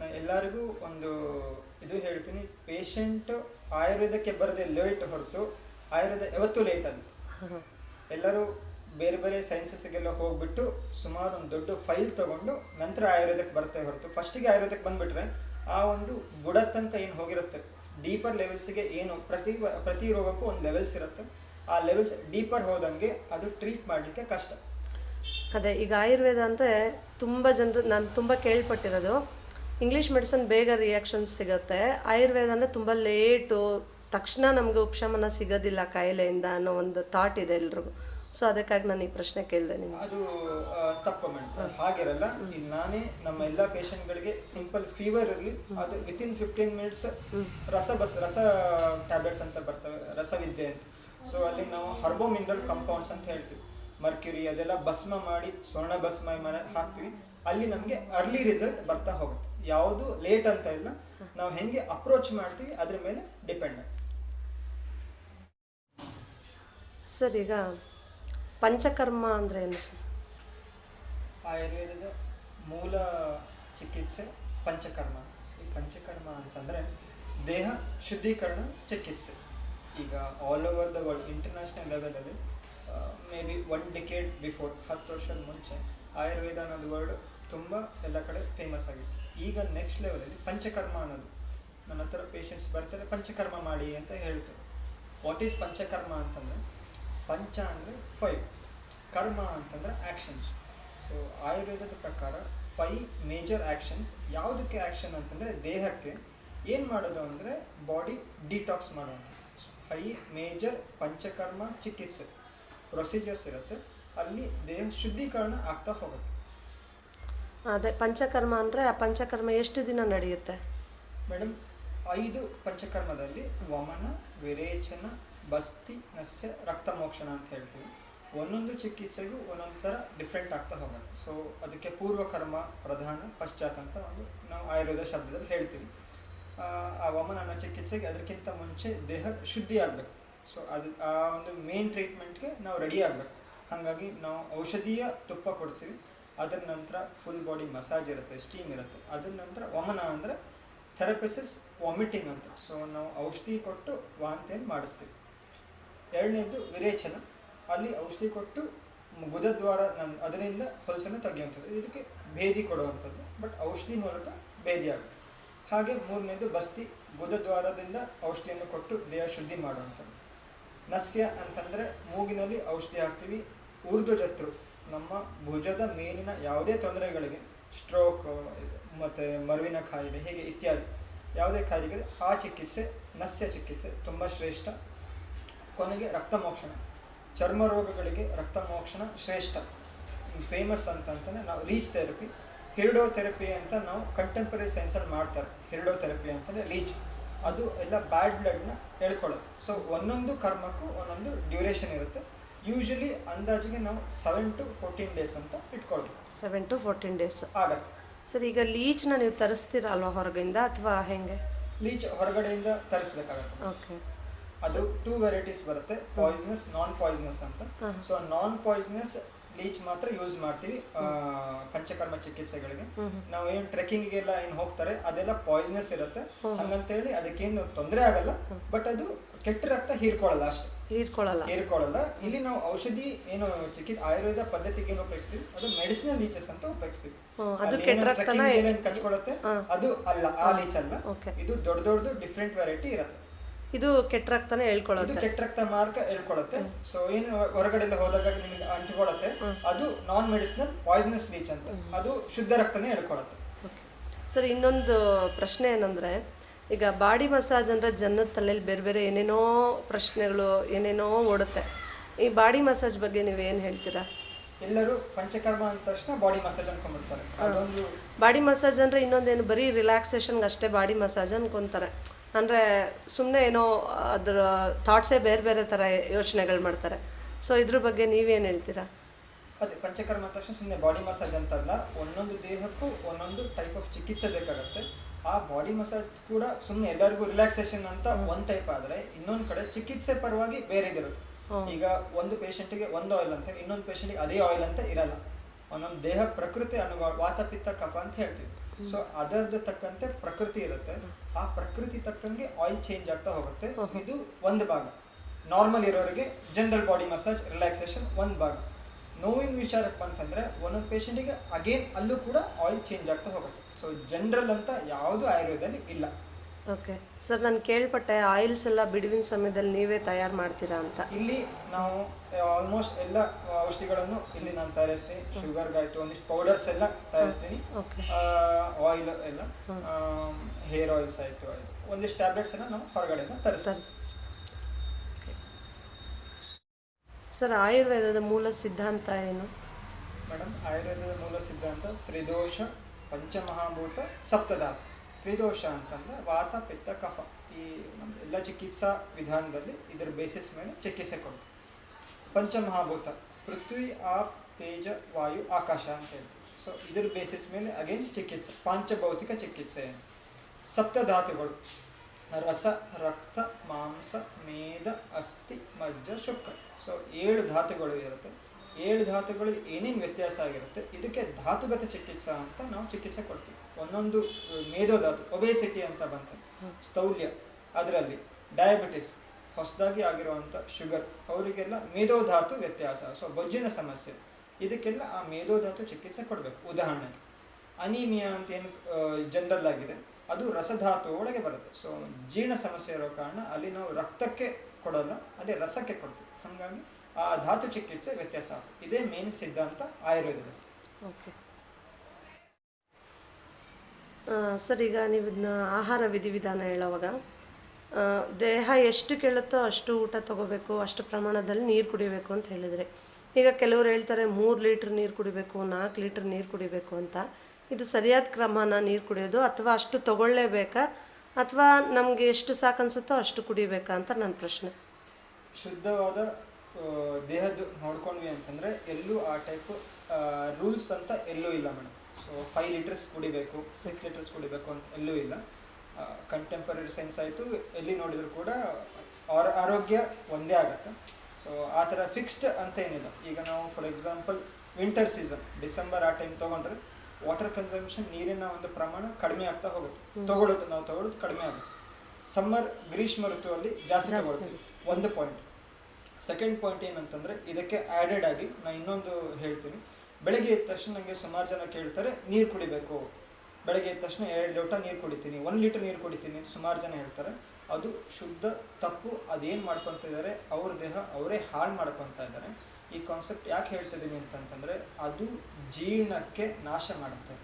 ನಾನು ಎಲ್ಲರಿಗೂ ಒಂದು ಇದು ಹೇಳ್ತೀನಿ. ಪೇಷಂಟ್ ಆಯುರ್ವೇದಕ್ಕೆ ಬರದೆ ಲೇಟ್ ಹೊರತು ಆಯುರ್ವೇದ ಯಾವತ್ತೂ ಲೇಟ್ ಅಂತ ಎಲ್ಲರೂ ಬೇರೆ ಬೇರೆ ಸೈನ್ಸಸ್ಗೆಲ್ಲ ಹೋಗ್ಬಿಟ್ಟು ಸುಮಾರು ಒಂದು ದೊಡ್ಡ ಫೈಲ್ ತಗೊಂಡು ನಂತರ ಆಯುರ್ವೇದಕ್ಕೆ ಬರುತ್ತೆ ಹೊರತು. ಫಸ್ಟಿಗೆ ಆಯುರ್ವೇದಕ್ಕೆ ಬಂದ್ಬಿಟ್ರೆ ಆ ಒಂದು ಬುಡ ತನಕ ಏನು ಹೋಗಿರುತ್ತೆ? ಡೀಪರ್ ಲೆವೆಲ್ಸ್ಗೆ ಏನು ಪ್ರತಿ ಪ್ರತಿ ರೋಗಕ್ಕೂ ಒಂದು ಲೆವೆಲ್ಸ್ ಇರುತ್ತೆ. ಆ ಲೆವೆಲ್ಸ್ ಡೀಪರ್ ಹೋದಂಗೆ ಅದು ಟ್ರೀಟ್ ಮಾಡಲಿಕ್ಕೆ ಕಷ್ಟ. ಅದೇ, ಈಗ ಆಯುರ್ವೇದ ಅಂದರೆ ತುಂಬ ಜನರು, ನಾನು ತುಂಬ ಕೇಳ್ಪಟ್ಟಿರೋದು. ಇಂಗ್ಲೀಷ್ ಮೆಡಿಸನ್ ಬೇಗ ರಿಯಾಕ್ಷನ್ಸ್ ಸಿಗುತ್ತೆ. ಆಯುರ್ವೇದ ಅಂದರೆ ತುಂಬ ಲೇಟು ತಕ್ಷಣ ನಮಗೆ ಉಪಶಮನ ಸಿಗೋದಿಲ್ಲ ಕಾಯಿಲೆಯಿಂದ ಅನ್ನೋ ಒಂದು ಥಾಟ್ ಇದೆ ಎಲ್ರಿಗೂ. ಸೊ ಅದಕ್ಕಾಗಿ ನಾನು ಈ ಪ್ರಶ್ನೆ ಕೇಳಿದೆ ನಿಮ್ಗೆ. ಅದು ತಪ್ಪು ಮೇಡಮ್. ಹಾಗಿರಲ್ಲ ಈಗ ನಾನೇ ನಮ್ಮ ಎಲ್ಲ ಪೇಷಂಟ್ಗಳಿಗೆ ಸಿಂಪಲ್ ಫೀವರ್ ಇರಲಿ ಅದು ವಿತಿನ್ ಫಿಫ್ಟೀನ್ ಮಿನಿಟ್ಸ್ ರಸ ಬಸ್ ರಸ ಟ್ಯಾಬ್ಲೆಟ್ಸ್ ಅಂತ ಬರ್ತವೆ ರಸವಿದ್ಯೆ ಅಂತ. ಸೊ ಅಲ್ಲಿ ನಾವು ಹರ್ಬೋ ಮಿನರಲ್ ಕಂಪೌಂಡ್ಸ್ ಅಂತ ಹೇಳ್ತೀವಿ. ಮರ್ಕ್ಯೂರಿ ಅದೆಲ್ಲ ಭಸ್ಮ ಮಾಡಿ ಸ್ವರ್ಣ ಭಸ್ಮ ಮಾಡಿ ಹಾಕ್ತೀವಿ. ಅಲ್ಲಿ ನಮಗೆ ಅರ್ಲಿ ರಿಸಲ್ಟ್ ಬರ್ತಾ ಹೋಗುತ್ತೆ. ಯಾವುದು ಲೇಟ್ ಅಂತ ಇಲ್ಲ. ನಾವು ಹೆಂಗೆ ಅಪ್ರೋಚ್ ಮಾಡ್ತೀವಿ ಅದ್ರ ಮೇಲೆ ಡಿಪೆಂಡ್ ಸರ್ ಈಗ ಪಂಚಕರ್ಮ ಅಂದ್ರೆ ಏನು? ಸರ್ ಆಯುರ್ವೇದದ ಮೂಲ ಚಿಕಿತ್ಸೆ ಪಂಚಕರ್ಮ. ಈ ಪಂಚಕರ್ಮ ಅಂತಂದರೆ ದೇಹ ಶುದ್ಧೀಕರಣ ಚಿಕಿತ್ಸೆ. ಈಗ all over the world international ಲೆವೆಲಲ್ಲಿ maybe one decade before ಹತ್ತು ವರ್ಷದ ಮುಂಚೆ ಆಯುರ್ವೇದ ಅನ್ನೋದು ವರ್ಡ್ ತುಂಬ ಎಲ್ಲ ಕಡೆ ಫೇಮಸ್ ಆಗಿತ್ತು. ಈಗ ನೆಕ್ಸ್ಟ್ ಲೆವೆಲಲ್ಲಿ ಪಂಚಕರ್ಮ ಅನ್ನೋದು. ನನ್ನ ಹತ್ರ ಪೇಷಂಟ್ಸ್ ಬರ್ತಾರೆ, ಪಂಚಕರ್ಮ ಮಾಡಿ ಅಂತ ಹೇಳ್ತಾರೆ. ವಾಟ್ ಈಸ್ ಪಂಚಕರ್ಮ ಅಂತಂದರೆ ಪಂಚ ಅಂದರೆ ಫೈವ್ ಕರ್ಮ ಅಂತಂದರೆ ಆ್ಯಕ್ಷನ್ಸ್ ಸೊ ಆಯುರ್ವೇದದ ಪ್ರಕಾರ ಫೈ ಮೇಜರ್ ಆ್ಯಕ್ಷನ್ಸ್ ಯಾವುದಕ್ಕೆ ಆ್ಯಕ್ಷನ್ ಅಂತಂದರೆ ದೇಹಕ್ಕೆ ಏನು ಮಾಡೋದು ಅಂದರೆ ಬಾಡಿ ಡಿಟಾಕ್ಸ್ ಮಾಡುವಂಥದ್ದು. ಫೈ ಮೇಜರ್ ಪಂಚಕರ್ಮ ಚಿಕಿತ್ಸೆ ಪ್ರೊಸೀಜರ್ಸ್ ಇರುತ್ತೆ ಅಲ್ಲಿ ದೇಹ ಶುದ್ಧೀಕರಣ ಆಗ್ತಾ ಹೋಗುತ್ತೆ. ಅದೇ ಪಂಚಕರ್ಮ ಅಂದರೆ ಆ ಪಂಚಕರ್ಮ ಎಷ್ಟು ದಿನ ನಡೆಯುತ್ತೆ? ಮೇಡಮ್ ಐದು ಪಂಚಕರ್ಮದಲ್ಲಿ ವಮನ ವಿರೇಚನ ಬಸ್ತಿ ನಸ್ಯ ರಕ್ತ ಮೋಕ್ಷಣ ಅಂತ ಹೇಳ್ತೀವಿ. ಒಂದೊಂದು ಚಿಕಿತ್ಸೆಗೂ ಒಂದೊಂದು ಥರ ಡಿಫ್ರೆಂಟ್ ಆಗ್ತಾ ಹೋಗುತ್ತೆ. ಸೊ ಅದಕ್ಕೆ ಪೂರ್ವಕರ್ಮ ಪ್ರಧಾನ ಪಶ್ಚಾತ್ ಅಂತ ಒಂದು ನಾವು ಆಯುರ್ವೇದ ಶಬ್ದದಲ್ಲಿ ಹೇಳ್ತೀವಿ. ಆ, ಆ ವಮನ ಅನ್ನೋ ಚಿಕಿತ್ಸೆಗೆ ಅದಕ್ಕಿಂತ ಮುಂಚೆ ದೇಹ ಶುದ್ಧಿ ಆಗಬೇಕು. ಸೊ ಅದು ಆ ಒಂದು ಮೇನ್ ಟ್ರೀಟ್ಮೆಂಟ್ಗೆ ನಾವು ರೆಡಿ ಆಗಬೇಕು. ಹಾಗಾಗಿ ನಾವು ಔಷಧೀಯ ತುಪ್ಪ ಕೊಡ್ತೀವಿ. ಅದರ ನಂತರ ಫುಲ್ ಬಾಡಿ ಮಸಾಜ್ ಇರುತ್ತೆ ಸ್ಟೀಮ್ ಇರುತ್ತೆ. ಅದರ ನಂತರ ವಮನ ಅಂದರೆ ಥೆರಪಿಸಿಸ್ ವಾಮಿಟಿಂಗ್ ಅಂತ. ಸೊ ನಾವು ಔಷಧಿ ಕೊಟ್ಟು ವಾಂತಿಯನ್ನು ಮಾಡಿಸ್ತೀವಿ. ಎರಡನೇದು ವಿರೇಚನ. ಅಲ್ಲಿ ಔಷಧಿ ಕೊಟ್ಟು ಗುದದ್ವಾರ ನಮ್ಮ ಅದರಿಂದ ಹೊಲಸನ್ನು ತೆಗೆಯುವಂಥದ್ದು. ಇದಕ್ಕೆ ಭೇದಿ ಕೊಡುವಂಥದ್ದು. ಬಟ್ ಔಷಧಿ ಮೂಲಕ ಭೇದಿ ಆಗುತ್ತೆ. ಹಾಗೆ ಮೂರನೇದು ಬಸ್ತಿ ಗುದದ್ವಾರದಿಂದ ಔಷಧಿಯನ್ನು ಕೊಟ್ಟು ದೇಹ ಶುದ್ಧಿ ಮಾಡುವಂಥದ್ದು. ನಸ್ಯ ಅಂತಂದರೆ ಮೂಗಿನಲ್ಲಿ ಔಷಧಿ ಹಾಕ್ತೀವಿ. ಊರ್ಧ್ವಜತ್ರು, ನಮ್ಮ ಭುಜದ ಮೇಲಿನ ಯಾವುದೇ ತೊಂದರೆಗಳಿಗೆ ಸ್ಟ್ರೋಕ್ ಮತ್ತು ಮರುವಿನ ಕಾಯಿಲೆ ಹೀಗೆ ಇತ್ಯಾದಿ ಯಾವುದೇ ಕಾಯಿಲೆಗೆ ಆ ಚಿಕಿತ್ಸೆ, ನಸ್ಯ ಚಿಕಿತ್ಸೆ ತುಂಬ ಶ್ರೇಷ್ಠ. ಕೊನೆಗೆ ರಕ್ತಮೋಕ್ಷಣ. ಚರ್ಮ ರೋಗಗಳಿಗೆ ರಕ್ತಮೋಕ್ಷಣ ಶ್ರೇಷ್ಠ. ಫೇಮಸ್ ಅಂತಂತಂದರೆ ನಾವು ಲೀಚ್ ಥೆರಪಿ ಹಿರಿಡೋ ಥೆರಪಿ ಅಂತ ನಾವು ಕಂಟೆಂಪರರಿ ಸೈನ್ಸಲ್ಲಿ ಮಾಡ್ತಾರೆ. ಹಿರಿಡೋ ಥೆರಪಿ ಅಂತಂದರೆ ಲೀಚ್ ಅದು ಎಲ್ಲ ಬ್ಯಾಡ್ ಬ್ಲಡ್ನ ಹೇಳ್ಕೊಳ್ಳೋದು. ಸೊ ಒಂದೊಂದು ಕರ್ಮಕ್ಕೂ ಒಂದೊಂದು ಡ್ಯೂರೇಷನ್ ಇರುತ್ತೆ. ಯೂಶಲಿ ಅಂದಾಜಿಗೆ ನಾವು ಸೆವೆನ್ ಟು ಫೋರ್ಟೀನ್ ಡೇಸ್ ಅಂತ ಇಟ್ಕೊಳ್ಬೋದು ಸೆವೆನ್ ಟು ಫೋರ್ಟೀನ್ ಡೇಸ್ ಆಗುತ್ತೆ. ಸರ್ ಈಗ ಲೀಚ್ನ ನೀವು ತರಿಸ್ತೀರಾ ಅಲ್ವಾ ಹೊರಗಿಂದ ಅಥವಾ ಹೆಂಗೆ? ಲೀಚ್ ಹೊರಗಡೆಯಿಂದ ತರಿಸ್ಬೇಕಾಗತ್ತೆ. ಓಕೆ ಅದು ಟೂ ವೆರೈಟೀಸ್ ಬರುತ್ತೆ ಪಾಯ್ಸನಸ್ ನಾನ್ ಪಾಯ್ಸನಸ್ ಅಂತ. ಸೊ ನಾನ್ ಪಾಯ್ಸನಸ್ ಲೀಚ್ ಮಾತ್ರ ಯೂಸ್ ಮಾಡ್ತೀವಿ ಪಂಚಕರ್ಮ ಚಿಕಿತ್ಸೆಗಳಿಗೆ. ನಾವು ಏನು ಟ್ರೆಕ್ಕಿಂಗಿಗೆಲ್ಲ ಏನು ಹೋಗ್ತಾರೆ ಅದೆಲ್ಲ ಪಾಯ್ಸನಸ್ ಇರುತ್ತೆ. ಹಂಗಂತೇಳಿ ಅದಕ್ಕೇನು ತೊಂದರೆ ಆಗಲ್ಲ ಬಟ್ ಅದು ಕೆಟ್ಟ ರಕ್ತ ಹೀರ್ಕೊಳ್ಳಲ್ಲ ಅಷ್ಟೇ. ಹೀರ್ಕೊಳ್ಳಲ್ಲ. ಹೀರ್ಕೊಳ್ಳಲ್ಲ. ಇಲ್ಲಿ ನಾವು ಔಷಧಿ ಏನು ಚಿಕಿತ್ ಆಯುರ್ವೇದ ಪದ್ಧತಿಗೆ ಏನು ಉಪಯೋಗಿಸ್ತೀವಿ ಅದು ಮೆಡಿಸಿನಲ್ ಲೀಚಸ್ ಅಂತ ಉಪಯೋಗಿಸ್ತೀವಿ. ಅದು ಕಚ್ಕೊಳುತ್ತೆ ಅದು ಅಲ್ಲ ಆ ಲೀಚ್ ಅಲ್ಲ. ಇದು ದೊಡ್ಡ ದೊಡ್ಡದು ಡಿಫ್ರೆಂಟ್ ವೆರೈಟಿ ಇರುತ್ತೆ. ಇದು ಕೆಟ್ಟ ರಕ್ತನೇ ಹೇಳ್ಕೊಳ್ಳುತ್ತೆ. ಕೆಟ್ಟ ರಕ್ತ ಮಾರ್ಗ ಹೇಳ್ಕೊಳುತ್ತೆ ಸೊ ಏನು ಹೊರಗಡೆ ಹೋದಾಗ ನಿಮಗೆ ಅಂಟಿಕೊಳ್ಳುತ್ತೆ. ಅದು ನಾನ್ ಮೆಡಿಸಿನಲ್ ಪಾಯ್ಸನಸ್ ಲೀಚ್ ಅಂತ ಅದು ಶುದ್ಧ ರಕ್ತನೇ ಹೇಳ್ಕೊಳತ್ತೆ ಸರ್ ಇನ್ನೊಂದು ಪ್ರಶ್ನೆ ಏನಂದರೆ ಈಗ ಬಾಡಿ ಮಸಾಜ್ ಅಂದರೆ ಜನದ ತಲೆಯಲ್ಲಿ ಬೇರೆ ಬೇರೆ ಏನೇನೋ ಪ್ರಶ್ನೆಗಳು ಏನೇನೋ ಓಡುತ್ತೆ. ಈ ಬಾಡಿ ಮಸಾಜ್ ಬಗ್ಗೆ ನೀವು ಏನು ಹೇಳ್ತೀರಾ? ಎಲ್ಲರೂ ಪಂಚಕರ್ಮ ಅಂದ ತಕ್ಷಣ ಬಾಡಿ ಮಸಾಜ್ ಅನ್ಕೊಂಡ್ಬಿಡ್ತಾರೆ. ಅದೊಂದು ಬಾಡಿ ಮಸಾಜ್ ಅಂದರೆ ಇನ್ನೊಂದೇನು ಬರೀ ರಿಲ್ಯಾಕ್ಸೇಷನ್ಗೆ ಅಷ್ಟೇ ಬಾಡಿ ಮಸಾಜ್ ಅನ್ಕೊತಾರೆ. ಅಂದರೆ ಸುಮ್ಮನೆ ಏನೋ ಅದರ ಥಾಟ್ಸೇ ಬೇರೆ ಬೇರೆ ಥರ ಯೋಚನೆಗಳು ಮಾಡ್ತಾರೆ. ಸೊ ಇದ್ರ ಬಗ್ಗೆ ನೀವೇನು ಹೇಳ್ತೀರಾ? ಅದೇ ಪಂಚಕರ್ಮ ಅಂದ ತಕ್ಷಣ ಸುಮ್ಮನೆ ಬಾಡಿ ಮಸಾಜ್ ಅಂತಲ್ಲ ಒಂದೊಂದು ದೇಹಕ್ಕೂ ಒಂದೊಂದು ಟೈಪ್ ಆಫ್ ಚಿಕಿತ್ಸೆ ಬೇಕಾಗುತ್ತೆ. ಆ ಬಾಡಿ ಮಸಾಜ್ ಕೂಡ ಸುಮ್ಮನೆ ಎಲ್ಲರಿಗೂ ರಿಲ್ಯಾಕ್ಸೇಷನ್ ಅಂತ ಒಂದು ಟೈಪ್ ಆದರೆ ಇನ್ನೊಂದು ಕಡೆ ಚಿಕಿತ್ಸೆ ಪರವಾಗಿ ಬೇರೆ ಇದಿರುತ್ತೆ. ಈಗ ಒಂದು ಪೇಷಂಟಿಗೆ ಒಂದು ಆಯಿಲ್ ಅಂತ ಇನ್ನೊಂದು ಪೇಷಂಟಿಗೆ ಅದೇ ಆಯಿಲ್ ಅಂತ ಇರಲ್ಲ. ಒಂದೊಂದು ದೇಹ ಪ್ರಕೃತಿ ಅನುಭವ ವಾತ ಪಿತ್ತ ಕಫ ಅಂತ ಹೇಳ್ತೀವಿ. ಸೊ ಅದರದ್ದು ತಕ್ಕಂತೆ ಪ್ರಕೃತಿ ಇರುತ್ತೆ. ಆ ಪ್ರಕೃತಿ ತಕ್ಕಂಗೆ ಆಯಿಲ್ ಚೇಂಜ್ ಆಗ್ತಾ ಹೋಗುತ್ತೆ. ಇದು ಒಂದು ಭಾಗ. ನಾರ್ಮಲ್ ಇರೋರಿಗೆ ಜನರಲ್ ಬಾಡಿ ಮಸಾಜ್ ರಿಲ್ಯಾಕ್ಸೇಷನ್ ಒಂದು ಭಾಗ. ನೋವಿನ ವಿಚಾರಕ್ಕೆ ಅಂತಂದರೆ ಒಂದೊಂದು ಪೇಷಂಟಿಗೆ ಅಗೇನ್ ಅಲ್ಲೂ ಕೂಡ ಆಯಿಲ್ ಚೇಂಜ್ ಆಗ್ತಾ ಹೋಗುತ್ತೆ. ಸೊ ಜನರಲ್ ಅಂತ ಯಾವುದು ಆಯುರ್ವೇದದಲ್ಲಿ ಇಲ್ಲ. ಓಕೆ. ಸರ್ ನಾನು ಕೇಳ್ಪಟ್ಟೆ ಆಯಿಲ್ಸ್ ಎಲ್ಲ ಬಿಡುವಿನ ಸಮಯದಲ್ಲಿ ನೀವೇ ತಯಾರು ಮಾಡ್ತೀರಾ ಅಂತ. ಇಲ್ಲಿ ನಾವು ಆಲ್ಮೋಸ್ಟ್ ಎಲ್ಲ ಔಷಧಿಗಳನ್ನು ಇಲ್ಲಿ ನಾನು ತಯಾರಿಸ್ತೀನಿ. ಶುಗರ್ ಶುಗರ್ಗಾಯ್ತು ಒಂದಿಷ್ಟು ಪೌಡರ್ಸ್ ಎಲ್ಲ ತಯಾರಿಸ್ತೀನಿ. ಆಯಿಲ್ ಎಲ್ಲ ಹೇರ್ ಆಯಿಲ್ಸ್ ಆಯಿತು ಒಂದಿಷ್ಟು ಟ್ಯಾಬ್ಲೆಟ್ಸ್ ಎಲ್ಲ ನಾವು ಹೊರಗಡೆಯಿಂದ ತರಿಸ್ತೀವಿ. ಸರ್ ಆಯುರ್ವೇದದ ಮೂಲ ಸಿದ್ಧಾಂತ ಏನು? ಮೇಡಮ್ ಆಯುರ್ವೇದದ ಮೂಲ ಸಿದ್ಧಾಂತ ತ್ರಿದೋಷ ಪಂಚಮಹಾಭೂತ ಸಪ್ತಧಾತು. ತ್ರಿದೋಷ ಅಂತಂದರೆ ವಾತ, ಪಿತ್ತ, ಕಫ ಈ ನಮ್ಮ ಎಲ್ಲ ಚಿಕಿತ್ಸಾ ವಿಧಾನದಲ್ಲಿ ಇದರ ಬೇಸಿಸ್ ಮೇಲೆ ಚಿಕಿತ್ಸೆ ಕೊಡ್ತೀವಿ ಪಂಚಮಹಾಭೂತ, ಪೃಥ್ವಿ, ಆಪ್, ತೇಜ, ವಾಯು, ಆಕಾಶ ಅಂತ ಹೇಳ್ತೀವಿ. ಸೊ ಇದರ ಬೇಸಿಸ್ ಮೇಲೆ ಅಗೇನ್ ಚಿಕಿತ್ಸೆ, ಪಾಂಚಭೌತಿಕ ಚಿಕಿತ್ಸೆ. ಸಪ್ತಧಾತುಗಳು, ರಸ, ರಕ್ತ, ಮಾಂಸ, ಮೇದ, ಅಸ್ಥಿ, ಮಜ್ಜ, ಶುಕ್ರ. ಸೊ ಏಳು ಧಾತುಗಳು ಇರುತ್ತೆ. ಏಳು ಧಾತುಗಳು ಏನೇನು ವ್ಯತ್ಯಾಸ ಆಗಿರುತ್ತೆ, ಇದಕ್ಕೆ ಧಾತುಗತ ಚಿಕಿತ್ಸಾ ಅಂತ ನಾವು ಚಿಕಿತ್ಸೆ ಕೊಡ್ತೀವಿ. ಒಂದೊಂದು ಮೇಧೋಧಾತು ಒಬೇಸಿಟಿ ಅಂತ ಬಂತು. ಸ್ಥೌಲ್ಯ, ಅದರಲ್ಲಿ ಡಯಾಬಿಟಿಸ್ ಹೊಸದಾಗಿ ಆಗಿರುವಂಥ ಶುಗರ್ ಅವರಿಗೆಲ್ಲ ಮೇಧೋಧಾತು ವ್ಯತ್ಯಾಸ. ಸೊ ಬೊಜ್ಜಿನ ಸಮಸ್ಯೆ. ಇದಕ್ಕೆಲ್ಲ ಆ ಮೇಧೋಧಾತು ಚಿಕಿತ್ಸೆ ಕೊಡಬೇಕು. ಉದಾಹರಣೆಗೆ, ಅನೀಮಿಯಾ ಅಂತ ಏನು ಜನರಲ್ ಆಗಿದೆ, ಅದು ರಸಧಾತು ಒಳಗೆ ಬರುತ್ತೆ. ಸೊ ಜೀರ್ಣ ಸಮಸ್ಯೆ ಇರೋ ಕಾರಣ ಅಲ್ಲಿ ನಾವು ರಕ್ತಕ್ಕೆ ಕೊಡಲ್ಲ ಅಲ್ಲಿ ರಸಕ್ಕೆ ಕೊಡ್ತೀವಿ. ಹಾಗಾಗಿ ಆ ಧಾತು ಚಿಕಿತ್ಸೆ ವ್ಯತ್ಯಾಸ ಇದೇ ಮೇನ್ ಸಿದ್ಧಾಂತ ಆಯುರ್ವೇದದಲ್ಲಿ. ಓಕೆ ಸರ್, ಈಗ ನೀವು ಇದನ್ನ ಆಹಾರ ವಿಧಿವಿಧಾನ ಹೇಳೋವಾಗ ದೇಹ ಎಷ್ಟು ಕೇಳುತ್ತೋ ಅಷ್ಟು ಊಟ ತಗೋಬೇಕು, ಅಷ್ಟು ಪ್ರಮಾಣದಲ್ಲಿ ನೀರು ಕುಡಿಬೇಕು ಅಂತ ಹೇಳಿದರೆ. ಈಗ ಕೆಲವರು ಹೇಳ್ತಾರೆ, ಮೂರು ಲೀಟ್ರ್ ನೀರು ಕುಡಿಬೇಕು, ನಾಲ್ಕು ಲೀಟ್ರ್ ನೀರು ಕುಡಿಬೇಕು ಅಂತ. ಇದು ಸರಿಯಾದ ಕ್ರಮನ ನೀರು ಕುಡಿಯೋದು ಅಥವಾ ಅಷ್ಟು ತಗೊಳ್ಳೇಬೇಕಾ? ಅಥವಾ ನಮಗೆ ಎಷ್ಟು ಸಾಕು ಅನ್ಸುತ್ತೋ ಅಷ್ಟು ಕುಡಿಬೇಕಾ ಅಂತ ನನ್ನ ಪ್ರಶ್ನೆ. ಶುದ್ಧವಾದ ದೇಹದ್ದು ನೋಡ್ಕೊಂಡ್ವಿ ಅಂತಂದರೆ ಎಲ್ಲೂ ಆ ಟೈಪ್ ರೂಲ್ಸ್ ಅಂತ ಎಲ್ಲೂ ಇಲ್ಲ ಮೇಡಮ್. ಸೊ ಫೈವ್ ಲೀಟರ್ಸ್ ಕುಡಿಬೇಕು ಸಿಕ್ಸ್ ಲೀಟರ್ಸ್ ಕುಡಿಬೇಕು ಅಂತ ಎಲ್ಲೂ ಇಲ್ಲ. ಕಂಟೆಂಪರರಿ ಸೆನ್ಸ್ ಆಯಿತು. ಎಲ್ಲಿ ನೋಡಿದ್ರು ಕೂಡ ಆರ ಆರೋಗ್ಯ ಒಂದೇ ಆಗುತ್ತೆ. ಸೊ ಆ ಥರ ಫಿಕ್ಸ್ಡ್ ಅಂತ ಏನಿಲ್ಲ. ಈಗ ನಾವು for example winter season December ಆ ಟೈಮ್ ತೊಗೊಂಡ್ರೆ ವಾಟರ್ ಕನ್ಸಂಪ್ಷನ್ ನೀರಿನ ಒಂದು ಪ್ರಮಾಣ ಕಡಿಮೆ ಆಗ್ತಾ ಹೋಗುತ್ತೆ. ತಗೊಳ್ಳೋದು ನಾವು ತಗೊಳ್ಳೋದು ಕಡಿಮೆ ಆಗುತ್ತೆ. ಸಮ್ಮರ್ ಗ್ರೀಷ್ಮ ಋತುವಲ್ಲಿ ಜಾಸ್ತಿ ತಗೊಳ್ತೀವಿ. ಒಂದು ಪಾಯಿಂಟ್ ಸೆಕೆಂಡ್ ಪಾಯಿಂಟ್ ಏನಂತಂದರೆ ಇದಕ್ಕೆ ಆ್ಯಡೆಡ್ ಆಗಿ ನಾನು ಇನ್ನೊಂದು ಹೇಳ್ತೀನಿ. ಬೆಳಗ್ಗೆ ಎದ್ದ ತಕ್ಷಣ ನನಗೆ ಸುಮಾರು ಜನ ಕೇಳ್ತಾರೆ ನೀರು ಕುಡಿಬೇಕು. ಬೆಳಗ್ಗೆ ಎದ್ದ ತಕ್ಷಣ ಎರಡು ಲೋಟ ನೀರು ಕುಡಿತೀನಿ ಒಂದು ಲೀಟರ್ ನೀರು ಕುಡಿತೀನಿ ಅಂತ ಸುಮಾರು ಜನ ಹೇಳ್ತಾರೆ. ಅದು ಶುದ್ಧ ತಪ್ಪು ಅದೇನು ಮಾಡ್ಕೊತ ಇದ್ದಾರೆ ಅವ್ರ ದೇಹ ಅವರೇ ಹಾಳು ಮಾಡ್ಕೊತಾ ಇದ್ದಾರೆ ಈ ಕಾನ್ಸೆಪ್ಟ್ ಯಾಕೆ ಹೇಳ್ತಿದ್ದೀನಿ ಅಂತಂತಂದರೆ ಅದು ಜೀರ್ಣಕ್ಕೆ ನಾಶ ಮಾಡುತ್ತೆ.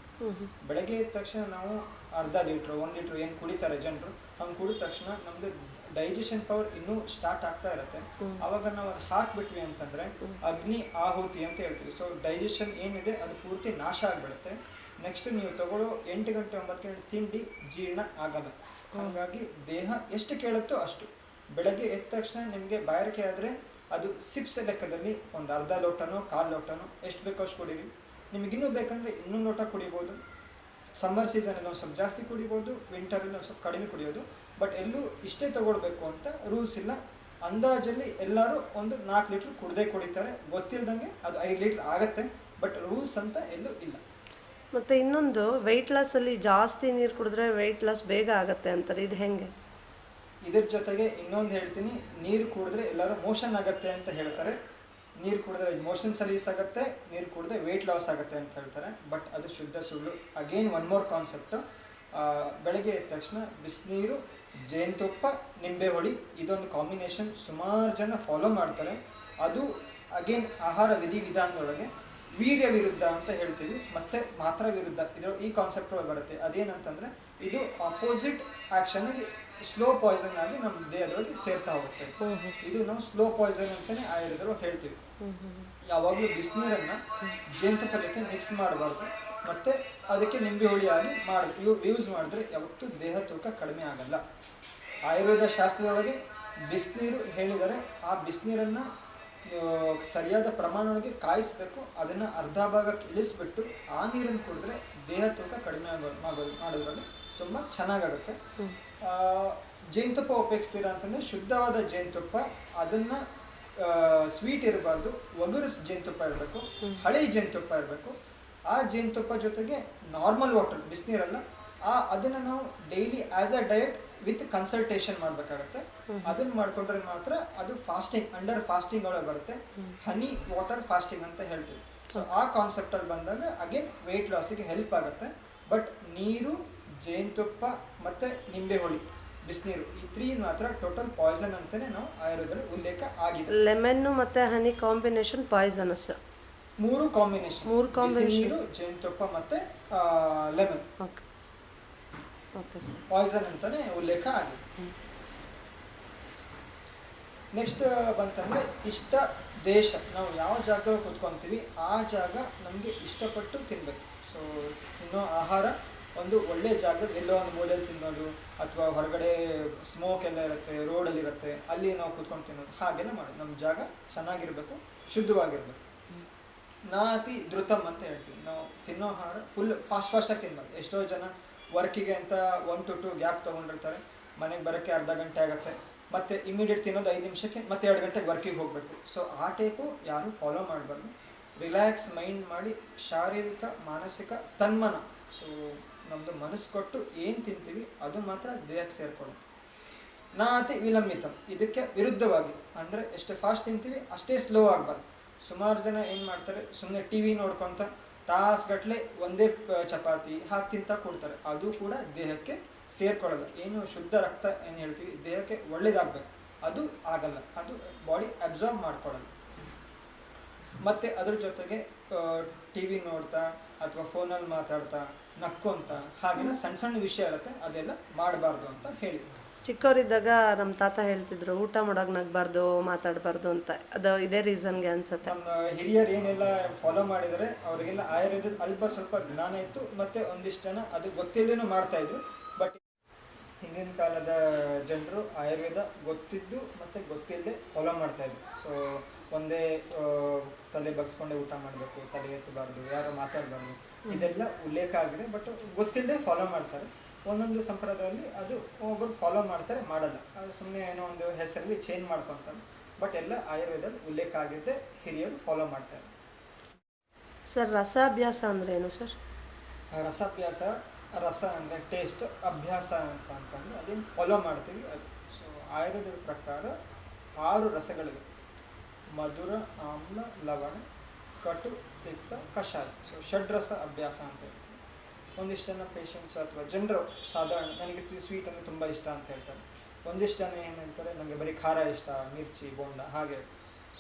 ಬೆಳಗ್ಗೆ ಎದ್ದ ತಕ್ಷಣ ನಾವು ಅರ್ಧ ಲೀಟ್ರ್ ಒಂದು ಲೀಟ್ರ್ ಏನು ಕುಡಿತಾರೆ ಜನರು ಹಂಗೆ ಕುಡಿದ ತಕ್ಷಣ ನಮ್ದು ಡೈಜೆಷನ್ ಪವರ್ ಇನ್ನೂ ಸ್ಟಾರ್ಟ್ ಆಗ್ತಾ ಇರುತ್ತೆ. ಅವಾಗ ನಾವು ಅದು ಹಾಕ್ಬಿಟ್ವಿ ಅಂತಂದ್ರೆ ಅಗ್ನಿ ಆಹುತಿ ಅಂತ ಹೇಳ್ತೀವಿ. ಸೊ ಡೈಜೆಷನ್ ಏನಿದೆ ಅದು ಪೂರ್ತಿ ನಾಶ ಆಗಿಬಿಡುತ್ತೆ. ನೆಕ್ಸ್ಟ್ ನೀವು ತಗೊಳ್ಳೋ ಎಂಟು ಗಂಟೆ ಒಂಬತ್ತು ಗಂಟೆ ತಿಂಡಿ ಜೀರ್ಣ ಆಗಲ್ಲ. ಹಾಗಾಗಿ ದೇಹ ಎಷ್ಟು ಕೇಳುತ್ತೋ ಅಷ್ಟು. ಬೆಳಗ್ಗೆ ಎದ್ದ ತಕ್ಷಣ ನಿಮಗೆ ಬಾಯಾರಿಕೆ ಆದರೆ ಅದು ಸಿಪ್ಸ್ ಲೆಕ್ಕದಲ್ಲಿ ಒಂದು ಅರ್ಧ ಲೋಟನೋ ಕಾಲು ಲೋಟನೋ ಎಷ್ಟು ಬೇಕೋ ಅಷ್ಟು ಕುಡೀರಿ. ನಿಮಗಿನ್ನೂ ಬೇಕಂದ್ರೆ ಇನ್ನೂ ಲೋಟ ಕುಡಿಬೋದು. ಸಮ್ಮರ್ ಸೀಸನಲ್ಲಿ ಒಂದು ಸ್ವಲ್ಪ ಜಾಸ್ತಿ ಕುಡಿಬೋದು ವಿಂಟರಲ್ಲಿ ಒಂದು ಸ್ವಲ್ಪ ಕಡಿಮೆ ಕುಡಿಯೋದು. ಬಟ್ ಎಲ್ಲೂ ಇಷ್ಟೇ ತೊಗೊಳ್ಬೇಕು ಅಂತ ರೂಲ್ಸ್ ಇಲ್ಲ. ಅಂದಾಜಲ್ಲಿ ಎಲ್ಲರೂ ಒಂದು ನಾಲ್ಕು ಲೀಟ್ರ್ ಕುಡ್ದೇ ಕುಡಿತಾರೆ. ಗೊತ್ತಿಲ್ದಂಗೆ ಅದು ಐದು ಲೀಟ್ರ್ ಆಗುತ್ತೆ. ಬಟ್ ರೂಲ್ಸ್ ಅಂತ ಎಲ್ಲೂ ಇಲ್ಲ. ಮತ್ತು ಇನ್ನೊಂದು ವೆಯ್ಟ್ ಲಾಸಲ್ಲಿ ಜಾಸ್ತಿ ನೀರು ಕುಡಿದ್ರೆ ವೆಯ್ಟ್ ಲಾಸ್ ಬೇಗ ಆಗುತ್ತೆ ಅಂತಾರೆ. ಇದು ಹೆಂಗೆ? ಇದ್ರ ಜೊತೆಗೆ ಇನ್ನೊಂದು ಹೇಳ್ತೀನಿ. ನೀರು ಕುಡಿದ್ರೆ ಎಲ್ಲರೂ ಮೋಷನ್ ಆಗುತ್ತೆ ಅಂತ ಹೇಳ್ತಾರೆ. ನೀರು ಕುಡಿದ್ರೆ ಮೋಷನ್ ಸಲೀಸ್ ಆಗುತ್ತೆ ನೀರು ಕುಡಿದ್ರೆ ವೆಯ್ಟ್ ಲಾಸ್ ಆಗುತ್ತೆ ಅಂತ ಹೇಳ್ತಾರೆ. ಬಟ್ ಅದು ಶುದ್ಧ ಸುಳ್ಳು. ಅಗೇನ್ ಒನ್ ಮೋರ್ ಕಾನ್ಸೆಪ್ಟು ಬೆಳಗ್ಗೆ ಎದ್ದ ತಕ್ಷಣ ಬಿಸಿನೀರು ಜೇನುತುಪ್ಪ ನಿಂಬೆ ಹುಳಿ ಇದೊಂದು ಕಾಂಬಿನೇಷನ್ ಸುಮಾರು ಜನ ಫಾಲೋ ಮಾಡ್ತಾರೆ. ಅದು ಅಗೇನ್ ಆಹಾರ ವಿಧಿ ವಿಧಾನದೊಳಗೆ ವೀರ್ಯ ವಿರುದ್ಧ ಅಂತ ಹೇಳ್ತೀವಿ. ಮತ್ತೆ ಮಾತ್ರ ವಿರುದ್ಧ. ಇದರ ಈ ಕಾನ್ಸೆಪ್ಟ್ ಒಳಗೆ ಬರುತ್ತೆ. ಅದೇನಂತಂದ್ರೆ ಇದು ಅಪೋಸಿಟ್ ಆಕ್ಷನ್ ಸ್ಲೋ ಪಾಯ್ಸನ್ ಆಗಿ ನಮ್ಮ ದೇಹದೊಳಗೆ ಸೇರ್ತಾ ಹೋಗುತ್ತೆ. ಇದು ನಾವು ಸ್ಲೋ ಪಾಯ್ಸನ್ ಅಂತಲೇ ಆಯುರ್ವೇದರು ಹೇಳ್ತೀವಿ. ಯಾವಾಗಲೂ ಬಿಸಿನೀರನ್ನು ಜೇನುತುಪ್ಪ ಮಿಕ್ಸ್ ಮಾಡಬಾರ್ದು. ಮತ್ತು ಅದಕ್ಕೆ ನಿಂಬೆ ಹುಳಿ ಆಗಿ ಮಾಡಿ. ಯೂಸ್ ಮಾಡಿದ್ರೆ ಯಾವತ್ತೂ ದೇಹ ತೂಕ ಕಡಿಮೆ ಆಗಲ್ಲ. ಆಯುರ್ವೇದ ಶಾಸ್ತ್ರದೊಳಗೆ ಬಿಸಿನೀರು ಹೇಳಿದರೆ ಆ ಬಿಸಿನೀರನ್ನು ಸರಿಯಾದ ಪ್ರಮಾಣದೊಳಗೆ ಕಾಯಿಸ್ಬೇಕು. ಅದನ್ನು ಅರ್ಧ ಭಾಗಕ್ಕೆ ಇಳಿಸ್ಬಿಟ್ಟು ಆ ನೀರನ್ನು ಕುಡಿದ್ರೆ ದೇಹ ತೂಕ ಕಡಿಮೆ ಮಾಡೋದು ಮಾಡೋದ್ರಲ್ಲಿ ತುಂಬ ಚೆನ್ನಾಗಾಗುತ್ತೆ. ಜೇನುತುಪ್ಪ ಉಪಯೋಗಿಸ್ತೀರಾ ಅಂತಂದರೆ ಶುದ್ಧವಾದ ಜೇನುತುಪ್ಪ ಅದನ್ನು ಸ್ವೀಟ್ ಇರಬಾರ್ದು. ಒಗರು ಜೇನುತುಪ್ಪ ಇರಬೇಕು. ಹಳೆ ಜೇನುತುಪ್ಪ ಇರಬೇಕು. ಆ ಜೇನುತುಪ್ಪ ಜೊತೆಗೆ ನಾರ್ಮಲ್ ವಾಟರ್ ಬಿಸಿನೀರಲ್ಲ ಆ ಅದನ್ನು ನಾವು daily as a diet with consultation ಮಾಡಬೇಕಾಗತ್ತೆ. ಅದನ್ನ ಮಾಡ್ಕೊಂಡ್ರೆ ಮಾತ್ರ ಅದು ಫಾಸ್ಟಿಂಗ್ ಅಂಡರ್ ಫಾಸ್ಟಿಂಗ್ ಒಳಗೆ ಬರುತ್ತೆ. ಹನಿ ವಾಟರ್ ಫಾಸ್ಟಿಂಗ್ ಅಂತ ಹೇಳ್ತೀವಿ. ಸೊ ಆ ಕಾನ್ಸೆಪ್ಟಲ್ಲಿ ಬಂದಾಗ ಅಗೇನ್ ವೆಯ್ಟ್ ಲಾಸಿಗೆ ಹೆಲ್ಪ್ ಆಗುತ್ತೆ. ಬಟ್ ನೀರು ಜೇನುತುಪ್ಪ ಮತ್ತು ನಿಂಬೆ ಹುಳಿ. ಬಿಸಿನೀರು. ಈ ತ್ರೀ ಮಾತ್ರ ಟೋಟಲ್ ಪಾಯ್ಸನ್ ಅಂತಾನೆ ನಾವು ಆಯುರ್ವೇದದಲ್ಲಿ ಉಲ್ಲೇಖ ಆಗಿದೆ. ಲೆಮನ್ ಮತ್ತೆ ಹನಿ ಕಾಂಬಿನೇಷನ್ ಪಾಯ್ಸನಸ್ ಮೂರು ಕಾಂಬಿನೇಷನ್ ಮೂರು ಕಾಂಬಿನೇಷನ್ ನೀರು ಜೇನುತುಪ್ಪ ಮತ್ತೆ lemon okay. Okay sir. Poison ಅಂತಾನೆ ಉಲ್ಲೇಖ ಆಗಿದೆ. ನೆಕ್ಸ್ಟ್ ಬಂತಂದ್ರೆ ಇಷ್ಟ ದೇಶ. ನಾವು ಯಾವ ಜಾಗದಲ್ಲಿ ಕೂತ್ಕೊಂತೀವಿ ಆ ಜಾಗ ನಮಗೆ ಇಷ್ಟಪಟ್ಟು ತಿನ್ನಬೇಕು ಸೊ ತಿನ್ನೋ ಆಹಾರ ಒಂದು ಒಳ್ಳೆ ಜಾಗದಲ್ಲಿ ಎಲ್ಲೋ ಒಂದು ಮೂಲೆಯಲ್ಲಿ ತಿನ್ನೋದು ಅಥವಾ ಹೊರಗಡೆ ಸ್ಮೋಕ್ ಎಲ್ಲ ಇರುತ್ತೆ ರೋಡಲ್ಲಿ ಇರುತ್ತೆ, ಅಲ್ಲಿ ನಾವು ಕೂತ್ಕೊಂಡು ತಿನ್ನೋದು. ಹಾಗೆಲ್ಲ ಮಾಡೋದು. ನಮ್ಮ ಜಾಗ ಚೆನ್ನಾಗಿರಬೇಕು, ಶುದ್ಧವಾಗಿರ್ಬೇಕು. ನಾತಿ ಧೃತಮ್ ಅಂತ ಹೇಳ್ತೀವಿ. ನಾವು ತಿನ್ನೋ ಆಹಾರ ಫುಲ್ ಫಾಸ್ಟ್ ಫಾಸ್ಟಾಗಿ ತಿನ್ಬಾರ್ದು. ಎಷ್ಟೋ ಜನ ವರ್ಕಿಗೆ ಅಂತ ಒನ್ ಟು ಟು ಗ್ಯಾಪ್ ತೊಗೊಂಡಿರ್ತಾರೆ. ಮನೆಗೆ ಬರೋಕ್ಕೆ ಅರ್ಧ ಗಂಟೆ ಆಗುತ್ತೆ. ಮತ್ತೆ ಇಮಿಡಿಯೇಟ್ ತಿನ್ನೋದು ಐದು ನಿಮಿಷಕ್ಕೆ ಮತ್ತೆ ಎರಡು ಗಂಟೆಗೆ ವರ್ಕಿಗೆ ಹೋಗಬೇಕು. ಸೊ ಆ ಟೈಪು ಯಾರು ಫಾಲೋ ಮಾಡಬಾರ್ದು. ರಿಲ್ಯಾಕ್ಸ್ ಮೈಂಡ್ ಮಾಡಿ ಶಾರೀರಿಕ, ಮಾನಸಿಕ ತನ್ಮನ. ಸೊ ನಮ್ಮದು ಮನಸ್ಸು ಕೊಟ್ಟು ಏನು ತಿಂತೀವಿ ಅದು ಮಾತ್ರ ದೇಹಕ್ಕೆ ಸೇರ್ಕೊಳ್ಳುತ್ತೆ ನಾತಿ ವಿಲಂಬಿತಂ. ಇದಕ್ಕೆ ವಿರುದ್ಧವಾಗಿ. ಅಂದರೆ ಎಷ್ಟು ಫಾಸ್ಟ್ ತಿಂತೀವಿ, ಅಷ್ಟೇ ಸ್ಲೋ ಆಗಬಾರ್ದು ಸುಮಾರು ಜನ ಏನು ಮಾಡ್ತಾರೆ ಸುಮ್ಮನೆ ಟಿ ವಿ ನೋಡ್ಕೊತ ತಾಸುಗಟ್ಟಲೆ ಒಂದೇ ಚಪಾತಿ ಹಾಕಿ ತಿಂತ ಕೊಡ್ತಾರೆ. ಅದು ಕೂಡ ದೇಹಕ್ಕೆ ಸೇರ್ಕೊಳ್ಳಲ್ಲ ಏನು ಶುದ್ಧ ರಕ್ತ ಏನು ಹೇಳ್ತೀವಿ, ದೇಹಕ್ಕೆ ಒಳ್ಳೇದಾಗಬೇಕು. ಅದು ಆಗಲ್ಲ. ಅದು ಬಾಡಿ ಅಬ್ಸಾರ್ಬ್ ಮಾಡ್ಕೊಳ್ಳಲ್ಲ ಮತ್ತು ಅದ್ರ ಜೊತೆಗೆ ಟಿ ವಿ ನೋಡ್ತಾ ಅಥವಾ ಫೋನಲ್ಲಿ ಮಾತಾಡ್ತಾ ನಕ್ಕೊಂತ. ಹಾಗೆಲ್ಲ ಸಣ್ಣ ಸಣ್ಣ ವಿಷಯ ಇರುತ್ತೆ ಅದೆಲ್ಲ ಮಾಡಬಾರ್ದು ಅಂತ ಹೇಳಿದ್ರು. ಚಿಕ್ಕವರಿದ್ದಾಗ ನಮ್ಮ ತಾತ ಹೇಳ್ತಿದ್ರು ಊಟ ಮಾಡೋಕೆ ನಗಬಾರ್ದು ಮಾತಾಡಬಾರ್ದು ಅಂತ. ಅದು ಇದೇ ರೀಸನ್ಗೆ ಅನ್ಸುತ್ತೆ. ನಮ್ಮ ಹಿರಿಯರು ಏನೆಲ್ಲ ಫಾಲೋ ಮಾಡಿದರೆ ಅವರಿಗೆಲ್ಲ ಆಯುರ್ವೇದದ ಅಲ್ಪ ಸ್ವಲ್ಪ ಜ್ಞಾನ ಇತ್ತು ಮತ್ತೆ ಒಂದಿಷ್ಟು ಜನ ಅದು ಗೊತ್ತಿಲ್ಲದೇನೂ ಮಾಡ್ತಾ ಇದ್ರು. ಬಟ್ ಹಿಂದಿನ ಕಾಲದ ಜನರು ಆಯುರ್ವೇದ ಗೊತ್ತಿದ್ದು ಮತ್ತೆ ಗೊತ್ತಿಲ್ಲದೆ ಫಾಲೋ ಮಾಡ್ತಾ ಇದ್ರು. ಸೊ ಒಂದೇ ತಲೆ ಬಗ್ಸ್ಕೊಂಡೆ ಊಟ ಮಾಡಬೇಕು ತಲೆ ಎತ್ತಬಾರ್ದು ಯಾರು ಮಾತಾಡಬಾರ್ದು ಇದೆಲ್ಲ ಉಲ್ಲೇಖ ಆಗಿದೆ ಬಟ್ ಗೊತ್ತಿಲ್ಲದೆ ಫಾಲೋ ಮಾಡ್ತಾರೆ. ಒಂದೊಂದು ಸಂಪ್ರದಾಯದಲ್ಲಿ ಅದು ಒಬ್ಬರು ಫಾಲೋ ಮಾಡ್ತಾರೆ ಮಾಡಲ್ಲ. ಅದು ಸುಮ್ಮನೆ ಏನೋ ಒಂದು ಹೆಸರಲ್ಲಿ ಚೇಂಜ್ ಮಾಡ್ಕೊತಾರೆ. ಬಟ್ ಎಲ್ಲ ಆಯುರ್ವೇದದಲ್ಲಿ ಉಲ್ಲೇಖ ಆಗಿದ್ದೆ ಹಿರಿಯರು ಫಾಲೋ ಮಾಡ್ತಾರೆ. ಸರ್ ರಸಾಭ್ಯಾಸ ಅಂದ್ರೆ ಏನು ಸರ್? ರಸಾಭ್ಯಾಸ ರಸ ಅಂದರೆ ಟೇಸ್ಟ್ ಅಭ್ಯಾಸ ಅಂತ ಅಂತಂದರೆ ಅದೇನು ಫಾಲೋ ಮಾಡ್ತೀವಿ ಅದು. ಸೊ ಆಯುರ್ವೇದದ ಪ್ರಕಾರ ಆರು ರಸಗಳಿವೆ. ಮಧುರ, ಆಮ್ಲ, ಲವಣ, ಕಟು, ತಿಕ್ತ, ಕಷಾಯ. ಸೊ ಷಡ್ರಸ ಅಭ್ಯಾಸ ಅಂತ ಹೇಳ್ತೀವಿ ಒಂದಿಷ್ಟು ಜನ ಪೇಷಂಟ್ಸ್ ಅಥವಾ ಜನರು ಸಾಧಾರಣ ನನಗೆ ಸ್ವೀಟ್ ಅಂದರೆ ತುಂಬ ಇಷ್ಟ ಅಂತ ಹೇಳ್ತಾರೆ. ಒಂದಿಷ್ಟು ಜನ ಏನು ಹೇಳ್ತಾರೆ ನನಗೆ ಬರೀ ಖಾರ ಇಷ್ಟ, ಮಿರ್ಚಿ, ಬೋಂಡ, ಹಾಗೆ.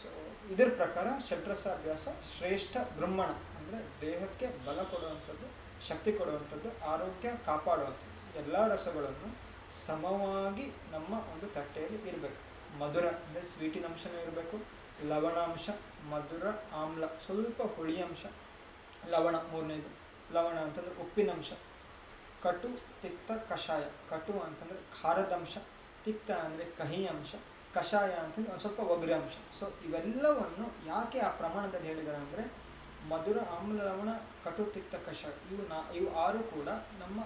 ಸೊ ಇದ್ರ ಪ್ರಕಾರ ಷಡ್ರಸ ಅಭ್ಯಾಸ ಶ್ರೇಷ್ಠ ಬ್ರಹ್ಮಣ ಅಂದರೆ ದೇಹಕ್ಕೆ ಬಲ ಕೊಡುವಂಥದ್ದು, ಶಕ್ತಿ ಕೊಡುವಂಥದ್ದು, ಆರೋಗ್ಯ ಕಾಪಾಡುವಂಥದ್ದು. ಎಲ್ಲ ರಸಗಳನ್ನು ಸಮವಾಗಿ ನಮ್ಮ ಒಂದು ತಟ್ಟೆಯಲ್ಲಿ ಇರಬೇಕು. ಮಧುರ ಅಂದರೆ ಸ್ವೀಟಿನ ಅಂಶನೂ ಇರಬೇಕು. ಲವಣಾಂಶ, ಮಧುರ ಆಮ್ಲ, ಸ್ವಲ್ಪ ಹುಳಿ ಅಂಶ ಲವಣ ಮೂರನೇದು. ಲವಣ ಅಂತಂದರೆ ಉಪ್ಪಿನಂಶ. ಕಟು, ತಿಕ್ತ, ಕಷಾಯ. ಕಟು ಅಂತಂದರೆ ಖಾರದ ಅಂಶ ತಿಕ್ತ ಅಂದರೆ ಕಹಿ ಅಂಶ ಕಷಾಯ ಅಂತಂದ್ರೆ ಒಂದು ಸ್ವಲ್ಪ ಒಗ್ರೆ ಅಂಶ ಸೊ ಇವೆಲ್ಲವನ್ನು ಯಾಕೆ ಆ ಪ್ರಮಾಣದಲ್ಲಿ ಹೇಳಿದ್ದಾರೆ ಅಂದರೆ ಮಧುರ, ಆಮ್ಲ, ಲವಣ, ಕಟು, ತಿಕ್ತ, ಕಷಾಯ ಇವು ನಾ, ಇವು ಆರು ಕೂಡ ನಮ್ಮ